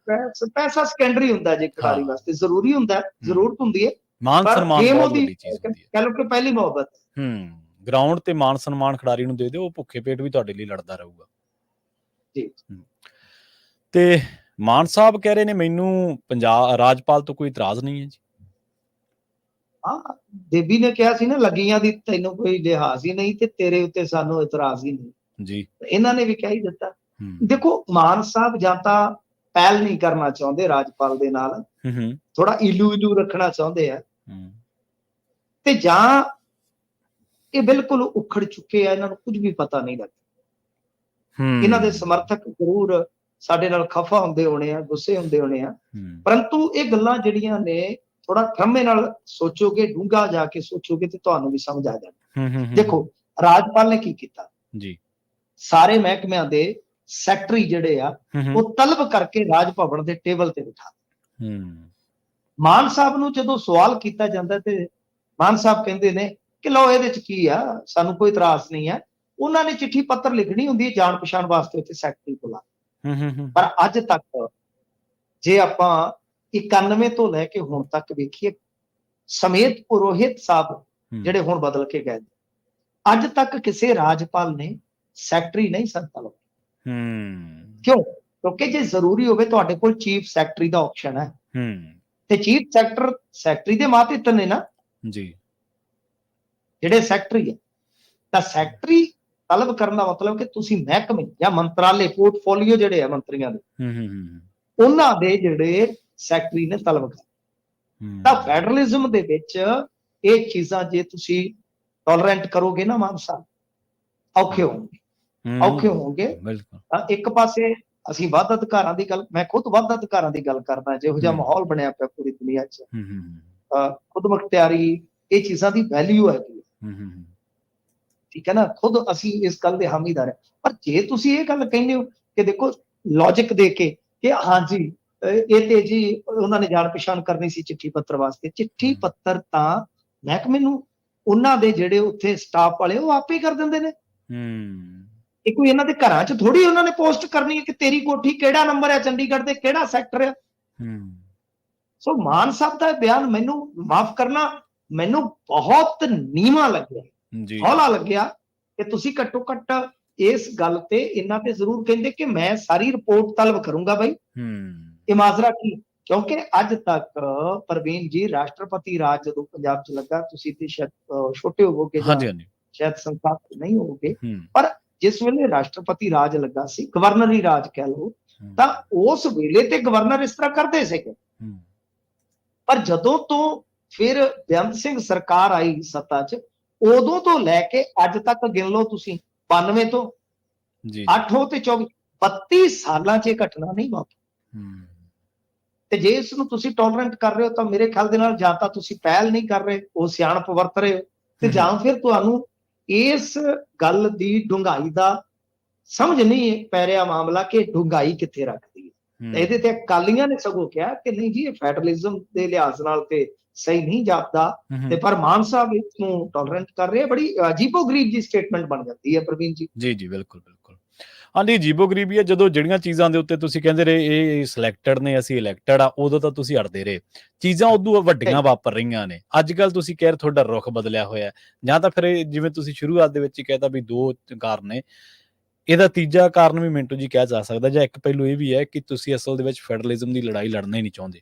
ਪੈਸਾ- ਸੈਕੰਡਰੀ ਹੁੰਦਾ ਜੇ ਖਿਡਾਰੀ। ਵਾਸਤੇ ਜ਼ਰੂਰੀ ਹੁੰਦਾ ਜ਼ਰੂਰਤ ਹੁੰਦੀ ਹੈ ਮਾਨ ਸਨਮਾਨ ਬਹੁਤ ਵੱਡੀ ਚੀਜ਼ ਹੁੰਦੀ ਹੈ ਕਹ ਲਓ ਕਿ ਪਹਿਲੀ ਮੁਹੱਬਤ। ਹੂੰ ਗਰਾਊਂਡ ਤੇ ਮਾਨ ਸਨਮਾਨ ਖਿਡਾਰੀ ਨੂੰ ਦੇ ਦਿਓ ਉਹ ਭੁੱਖੇ ਪੇਟ ਵੀ ਤੁਹਾਡੇ ਲਈ ਲੜਦਾ ਰਹੂਗਾ। ਜੀ। ਤੇ ਮਾਨ ਸਾਹਿਬ ਕਹਿ ਰਹੇ ਨੇ ਮੈਨੂੰ ਪੰਜਾਬ ਰਾਜਪਾਲ ਤੋਂ ਕੋਈ ਇਤਰਾਜ਼ ਨਹੀਂ ਹੈ ਜੀ। ਹਾਂ ਦੇਵੀ ਨੇ ਕਿਹਾ ਸੀ ਨਾ ਲੱਗੀਆਂ ਦੀ ਤੈਨੂੰ ਕੋਈ ਲਿਹਾਜ਼ ਹੀ ਨਹੀਂ ਤੇ ਤੇਰੇ ਉੱਤੇ ਸਾਨੂੰ ਇਤਰਾਜ਼ ਹੀ ਨਹੀਂ। ਜੀ। ਇਹਨਾਂ ਨੇ ਵੀ ਕਹਿ ਹੀ ਦਿੱਤਾ। ਦੇਖੋ ਮਾਨ ਸਾਹਿਬ ਜਾਂ ਤਾਂ ਪਹਿਲ ਨਹੀਂ ਕਰਨਾ ਚਾਹੁੰਦੇ ਰਾਜਪਾਲ ਦੇ ਨਾਲ। ਹੂੰ ਹੂੰ, ਥੋੜਾ ਇਲੂ ਇਲੂ ਰੱਖਣਾ ਚਾਹੁੰਦੇ ਆ। ਹੂੰ। ਤੇ ਜਾਂ ਇਹ ਬਿਲਕੁਲ ਉਖੜ ਚੁੱਕੇ ਆ ਇਹਨਾਂ ਨੂੰ ਕੁਝ ਵੀ ਪਤਾ ਨਹੀਂ ਲੱਗਦਾ। ਹੂੰ। ਇਹਨਾਂ ਦੇ ਸਮਰਥਕ ਜ਼ਰੂਰ ਸਾਡੇ ਨਾਲ ਖਫਾ ਹੁੰਦੇ ਹੋਣੇ ਆ ਗੁੱਸੇ ਹੁੰਦੇ ਹੋਣੇ ਆ। ਪਰੰਤੂ ਇਹ ਗੱਲਾਂ ਜਿਹੜੀਆਂ ਨੇ ਥੋੜਾ ਥੰਮੇ ਨਾਲ ਸੋਚੋਗੇ ਡੂੰਘਾ ਜਾ ਕੇ ਸੋਚੋਗੇ ਤੇ ਤੁਹਾਨੂੰ ਵੀ ਸਮਝ ਆ ਜਾਣਾ। ਦੇਖੋ ਰਾਜਪਾਲ ਨੇ ਕੀ ਕੀਤਾ? ਜੀ। ਸਾਰੇ ਮਹਿਕਮਿਆਂ ਦੇ ਸੈਕਟਰੀ ਜਿਹੜੇ ਆ ਉਹ ਤਲਬ ਕਰਕੇ ਰਾਜ ਭਵਨ ਦੇ ਟੇਬਲ ਤੇ ਬਿਠਾ ਹੂੰ। ਮਾਨ ਸਾਹਿਬ ਨੂੰ ਜਦੋਂ ਸਵਾਲ ਕੀਤਾ ਜਾਂਦਾ ਤੇ ਮਾਨ ਸਾਹਿਬ ਕਹਿੰਦੇ ਨੇ ਕਿ ਲਓ ਇਹਦੇ ਚ ਕੀ ਆ ਸਾਨੂੰ ਕੋਈ ਇਤਰਾਜ਼ ਨਹੀਂ ਹੈ ਉਹਨਾਂ ਨੇ ਚਿੱਠੀ ਪੱਤਰ ਲਿਖਣੀ ਹੁੰਦੀ ਹੈ ਜਾਣ ਪਛਾਣ ਵਾਸਤੇ ਉੱਥੇ ਸੈਕਟਰੀ ਕੋਲ ਹੂੰ ਪਰ ਅੱਜ ਤੱਕ ਜੇ ਆਪਾਂ 91 ਤੋਂ ਲੈ ਕੇ ਹੁਣ ਤੱਕ ਵੇਖੀਏ ਸਮੇਤ ਪੁਰੋਹਿਤ ਸਾਹਿਬ ਜਿਹੜੇ ਹੁਣ ਬਦਲ ਕੇ ਗਏ ਅੱਜ ਤੱਕ ਕਿਸੇ ਰਾਜਪਾਲ ਨੇ ਸੈਕਟਰੀ ਨਹੀਂ ਸੰਤਲ ਹੂੰ। ਕਿਉਂ? ਕਿਉਂਕਿ ਜੇ ਜ਼ਰੂਰੀ ਹੋਵੇ ਤੁਹਾਡੇ ਕੋਲ ਚੀਫ ਸੈਕਟਰੀ ਦਾ ਆਪਸ਼ਨ ਹੈ। ਹੂੰ। ਤੇ ਚੀਫ ਸੈਕਟਰ ਸੈਕਟਰੀ ਦੇ ਮਾਤਿਤ ਨੇ ਨਾ ਜੀ। ਜਿਹੜੇ ਸੈਕਟਰੀ ਹੈ ਤਾਂ ਸੈਕਟਰੀ ਤਲਬ ਕਰਨ ਦਾ ਮਤਲਬ ਕਿ ਤੁਸੀਂ ਮਹਿਕਮੇ ਜਾਂ ਮੰਤਰਾਲੇ ਪੋਰਟਫੋਲੀਓ ਜਿਹੜੇ ਆ ਮੰਤਰੀਆਂ ਦੇ ਹੂੰ ਹੂੰ ਉਹਨਾਂ ਦੇ ਜਿਹੜੇ ਸੈਕਟਰੀ ਨੇ ਤਲਬ ਕਰ ਤਾਂ ਫੈਡਰਲਿਜ਼ਮ ਦੇ ਵਿੱਚ ਇਹ ਚੀਜ਼ਾਂ ਜੇ ਤੁਸੀਂ ਟੋਲਰੈਂਟ ਕਰੋਗੇ ਨਾ ਮਾਨ ਸਾਹਿਬ ਔਖੇ ਹੋਣਗੇ। ਔਖੇ ਹੋਣਗੇ। ਬਿਲਕੁਲ। ਇੱਕ ਪਾਸੇ ਅਸੀਂ ਵੱਧ ਅਧਿਕਾਰਾਂ ਦੀ ਗੱਲ ਮੈਂ ਖੁਦ ਵੱਧ ਅਧਿਕਾਰਾਂ ਦੀ ਗੱਲ ਕਰਦਾ ਜਿਹੋ ਜਿਹਾ। ਮਾਹੌਲ ਬਣਿਆ ਪਿਆ ਪੂਰੀ ਦੁਨੀਆ 'ਚ। ਹੂੰ ਹੂੰ, ਖੁਦ ਮੁਖਤਿਆਰੀ ਇਹ ਚੀਜ਼ਾਂ ਦੀ ਵੈਲਿਊ ਹੈਗੀ ਹੂੰ, ਹੂੰ। ਠੀਕ ਹੈ ਨਾ ਖੁਦ ਅਸੀਂ ਇਸ ਗੱਲ ਦੇ ਹਾਮੀਦਾਰ ਹਾਂ। ਪਰ ਜੇ ਤੁਸੀਂ ਇਹ ਗੱਲ ਕਹਿੰਦੇ ਹੋ ਕਿ ਦੇਖੋ ਲੌਜੀਕ ਦੇ ਕੇ ਕਿ ਹਾਂਜੀ ਇਹ ਤੇ ਜੀ ਉਹਨਾਂ ਨੇ ਜਾਣ ਪਛਾਣ ਕਰਨੀ ਸੀ ਚਿੱਠੀ ਪੱਤਰ ਵਾਸਤੇ। ਚਿੱਠੀ। ਪੱਤਰ ਤਾਂ ਮਹਿਕਮੇ ਨੂੰ ਉਹਨਾਂ ਦੇ ਜਿਹੜੇ ਉੱਥੇ ਸਟਾਫ ਵਾਲੇ ਉਹ ਆਪੇ ਕਰ ਦਿੰਦੇ ਨੇ। ਹੂੰ। ਇਹ ਕੋਈ ਇਹਨਾਂ ਦੇ ਘਰਾਂ 'ਚ ਥੋੜੀ ਉਹਨਾਂ ਨੇ ਪੋਸਟ ਕਰਨੀ ਹੈ ਕਿ ਤੇਰੀ ਕੋਠੀ ਕਿਹੜਾ ਨੰਬਰ ਹੈ ਚੰਡੀਗੜ੍ਹ ਦੇ ਕਿਹੜਾ ਸੈਕਟਰ ਹੈ? ਹੂੰ। ਸੋ ਮਾਨ ਸਾਹਿਬ ਦਾ ਬਿਆਨ ਮੈਨੂੰ ਮਾਫ ਕਰਨਾ ਮੈਨੂੰ ਬਹੁਤ ਨੀਵਾ ਲੱਗਿਆ। ਜੀ। ਹੌਲਾ ਲੱਗਿਆ ਕਿ ਤੁਸੀਂ ਘੱਟੋ ਘੱਟ ਇਸ ਗੱਲ ਤੇ ਇਹਨਾਂ ਤੇ ਜ਼ਰੂਰ ਕਹਿੰਦੇ ਕਿ ਮੈਂ ਸਾਰੀ ਰਿਪੋਰਟ ਤਲਬ ਕਰੂੰਗਾ ਬਾਈ। ਹੂੰ। ਇਹ ਮਾਜ਼ਰਾ ਕੀ? ਕਿਉਂਕਿ ਅੱਜ ਤੱਕ ਪ੍ਰਵੀਨ ਜੀ ਰਾਸ਼ਟਰਪਤੀ ਰਾਜ ਜਦੋਂ ਪੰਜਾਬ 'ਚ ਲੱਗਾ ਤੁਸੀਂ ਤੇ ਸ਼ਾਇਦ ਛੋਟੇ ਹੋਵੋਗੇ ਹਾਂਜੀ ਹਾਂਜੀ। ਸ਼ਾਇਦ ਸੰਸਾਰ ਨਹੀਂ ਹੋਵੋਗੇ। ਹੂੰ। ਜਿਸ ਵੇਲੇ ਰਾਸ਼ਟਰਪਤੀ ਰਾਜ ਲੱਗਾ ਸੀ ਗਵਰਨਰੀ ਰਾਜ ਕਹਿ ਲਓ ਤਾਂ ਉਸ ਵੇਲੇ ਤੇ ਗਵਰਨਰ ਇਸ ਤਰ੍ਹਾਂ ਕਰਦੇ ਸੀਗੇ। ਹੂੰ। ਪਰ ਜਦੋਂ ਤੋਂ ਫਿਰ ਬੇਅੰਤ ਸਿੰਘ ਸਰਕਾਰ ਆਈ ਸੱਤਾ 'ਚ ਉਦੋਂ ਤੋਂ ਲੈ ਕੇ ਅੱਜ ਤੱਕ ਗਿਣ ਲਓ ਤੁਸੀਂ 92 ਤੋਂ ਜੀ। 8 ਹੋ ਤੇ 24 32 ਸਾਲਾਂ 'ਚ ਇਹ ਘਟਨਾ ਨਹੀਂ ਵਾਪਰੀ। ਹੂੰ। ਤੇ ਜੇ ਇਸ ਨੂੰ ਤੁਸੀਂ ਟੋਲਰੈਂਟ ਕਰ ਰਹੇ ਹੋ ਤਾਂ ਮੇਰੇ ਖਿਆਲ ਦੇ ਨਾਲ ਜਾਂ ਤਾਂ ਤੁਸੀਂ ਪਹਿਲ ਨਹੀਂ ਕਰ ਰਹੇ ਉਹ ਸਿਆਣਪ ਵਰਤ ਰਹੇ ਹੋ। ਤੇ। ਜਾਂ ਫਿਰ ਤੁਹਾਨੂੰ ਇਸ ਗੱਲ ਦੀ ਡੂੰਘਾਈ ਦਾ ਸਮਝ ਨਹੀਂ ਪੈ ਰਿਹਾ ਮਾਮਲਾ ਕਿ ਡੂੰਘਾਈ ਕਿੱਥੇ ਰੱਖਦੀ ਹੈ। ਇਹਦੇ ਤੇ ਅਕਾਲੀਆਂ ਨੇ ਸਗੋਂ ਕਿਹਾ ਕਿ ਨਹੀਂ ਜੀ ਇਹ ਫੈਡਰਲਿਜ਼ਮ ਦੇ ਲਿਹਾਜ਼ ਨਾਲ ਤੇ ਸਹੀ ਨਹੀਂ ਜਾਪਦਾ। ਤੇ ਪਰ ਮਾਨ ਸਾਹਿਬ ਇਸ ਨੂੰ ਟੋਲਰੈਂਟ ਕਰ ਰਹੇ ਬੜੀ ਅਜੀਬੋ ਗਰੀਬ ਜੀ ਸਟੇਟਮੈਂਟ ਬਣ ਜਾਂਦੀ ਹੈ ਪ੍ਰਵੀਨ ਜੀ। ਜੀ ਜੀ ਬਿਲਕੁਲ ਬਿਲਕੁਲ। ਹਾਂਜੀ ਜੀਬੋਗਰੀਬੀ ਹੈ ਜਦੋਂ ਜਿਹੜੀਆਂ ਚੀਜ਼ਾਂ ਦੇ ਉੱਤੇ ਤੁਸੀਂ ਕਹਿੰਦੇ ਰਹੇ ਇਹ ਸਿਲੈਕਟਡ ਨੇ ਅਸੀਂ ਇਲੈਕਟਡ ਆ ਉਦੋਂ ਤਾਂ ਤੁਸੀਂ ਅੜਦੇ ਰਹੇ। ਚੀਜ਼ਾਂ ਉਦੋਂ ਵੱਡੀਆਂ ਵਾਪਰ ਰਹੀਆਂ ਨੇ। ਅੱਜ ਕੱਲ ਤੁਸੀਂ ਕਹਿ ਰਹੇ ਤੁਹਾਡਾ ਰੁਖ ਬਦਲਿਆ ਹੋਇਆ। ਜਾਂ ਤਾਂ ਫਿਰ ਜਿਵੇਂ ਤੁਸੀਂ ਸ਼ੁਰੂਆਤ ਦੇ ਵਿੱਚ ਹੀ ਕਹਿਤਾ ਵੀ ਦੋ ਕਾਰਨ ਨੇ। ਇਹਦਾ ਤੀਜਾ ਕਾਰਨ ਵੀ ਮਿੰਟੂ ਜੀ ਕਿਹਾ ਜਾ ਸਕਦਾ ਜਾਂ ਇੱਕ ਪਹਿਲੂ ਇਹ ਵੀ ਹੈ ਕਿ ਤੁਸੀਂ ਅਸਲ ਦੇ ਵਿੱਚ ਫੈਡਰਲਿਜ਼ਮ ਦੀ ਲੜਾਈ ਲੜਨਾ ਹੀ ਨਹੀਂ ਚਾਹੁੰਦੇ।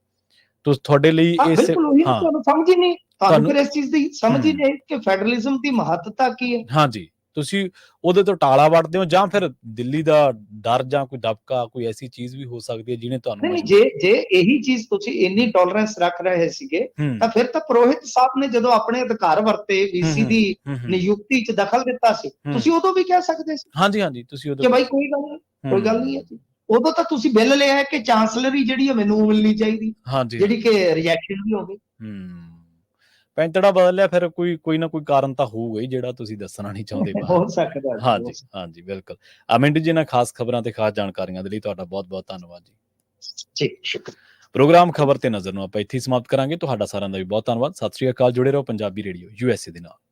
ਤੁਸੀਂ ਤੁਹਾਡੇ ਲਈ ਇਹ ਸਿ- ਬਿਲਕੁਲ ਉਹੀ ਹਾਂ। ਤੁਹਾਨੂੰ ਸਮਝ ਹੀ ਨਹੀਂ ਤੁਹਾਨੂੰ ਫਿਰ ਇਸ ਚੀਜ਼ ਦੀ ਸਮਝ ਹੀ। ਨਹੀਂ ਕਿ ਫੈਡਰਲਿਜ਼ਮ ਦੀ ਮਹੱਤਤਾ ਕੀ ਹੈ ਹਾਂਜੀ ਤੁਸੀਂ ਉਹਦੇ ਤੋਂ ਟਾਲਾ ਵੜਦੇ ਹੋ ਜਾਂ ਫਿਰ ਦਿੱਲੀ ਦਾ ਡਰ ਜਾਂ ਕੋਈ ਦਬਕਾ ਕੋਈ ਐਸੀ ਚੀਜ਼ ਵੀ ਹੋ ਸਕਦੀ ਹੈ ਜਿਹਨੇ ਤੁਹਾਨੂੰ ਨਹੀਂ ਜੇ ਜੇ ਇਹੀ ਚੀਜ਼ ਤੁਸੀਂ ਇੰਨੀ ਟੋਲਰੈਂਸ ਰੱਖ ਰਹੇ ਸੀਗੇ ਤਾਂ ਫਿਰ ਤਾਂ ਪ੍ਰੋਹਿਤ ਸਾਹਿਬ ਨੇ ਜਦੋਂ ਆਪਣੇ ਅਧਿਕਾਰ ਵਰਤੇ ਵੀਸੀ ਦੀ। ਨਿਯੁਕਤੀ 'ਚ ਦਖਲ ਦਿੱਤਾ ਸੀ। ਤੁਸੀਂ ਉਦੋਂ ਵੀ ਕਹਿ ਸਕਦੇ ਸੀ ਹਾਂਜੀ ਹਾਂਜੀ ਤੁਸੀਂ ਕਿ ਉਦੋਂ ਭਾਈ ਕੋਈ ਗੱਲ ਨਹੀਂ ਕੋਈ ਗੱਲ ਨਹੀਂ ਹੈ ਜੀ। ਉਦੋਂ ਤਾਂ ਤੁਸੀਂ ਬਿੱਲ ਲਿਆ ਹੈ ਕਿ ਚਾਂਸਲਰੀ ਜਿਹੜੀ ਹੈ ਮੈਨੂੰ ਮਿਲਣੀ ਚਾਹੀਦੀ ਜਿਹੜੀ ਕਿ ਰਿਜੈਕਸ਼ਨ ਵੀ ਹੋਵੇ। ਹੂੰ। ਪੈਂਤੜਾ ਬਦਲ ਲਿਆ ਫਿਰ ਕੋਈ ਕੋਈ ਨਾ ਕੋਈ ਕਾਰਨ ਤਾਂ ਹੋਊਗਾ ਹੀ ਜਿਹੜਾ ਤੁਸੀਂ ਦੱਸਣਾ ਨਹੀਂ ਚਾਹੁੰਦੇ ਹੋ ਸਕਦਾ ਹਾਂਜੀ। ਹਾਂਜੀ ਬਿਲਕੁਲ। ਅਮਿੰਟ ਜੀ ਨਾਲ ਖਾਸ ਖਬਰਾਂ ਤੇ ਖਾਸ ਜਾਣਕਾਰੀਆਂ ਦੇ ਲਈ ਤੁਹਾਡਾ ਬਹੁਤ ਬਹੁਤ ਧੰਨਵਾਦ ਜੀ। ਠੀਕ ਸ਼ੁਕਰ। ਪ੍ਰੋਗਰਾਮ ਖਬਰ ਤੇ ਨਜ਼ਰ ਨੂੰ ਆਪਾਂ ਇੱਥੇ ਸਮਾਪਤ ਕਰਾਂਗੇ। ਤੁਹਾਡਾ ਸਾਰਿਆਂ ਦਾ ਵੀ ਬਹੁਤ ਧੰਨਵਾਦ। ਸਤਿ ਸ਼੍ਰੀ ਅਕਾਲ ਜੁੜੇ ਰਹੋ ਪੰਜਾਬੀ ਰੇਡੀਓ ਯੂਐਸਏ ਦੇ ਨਾਲ।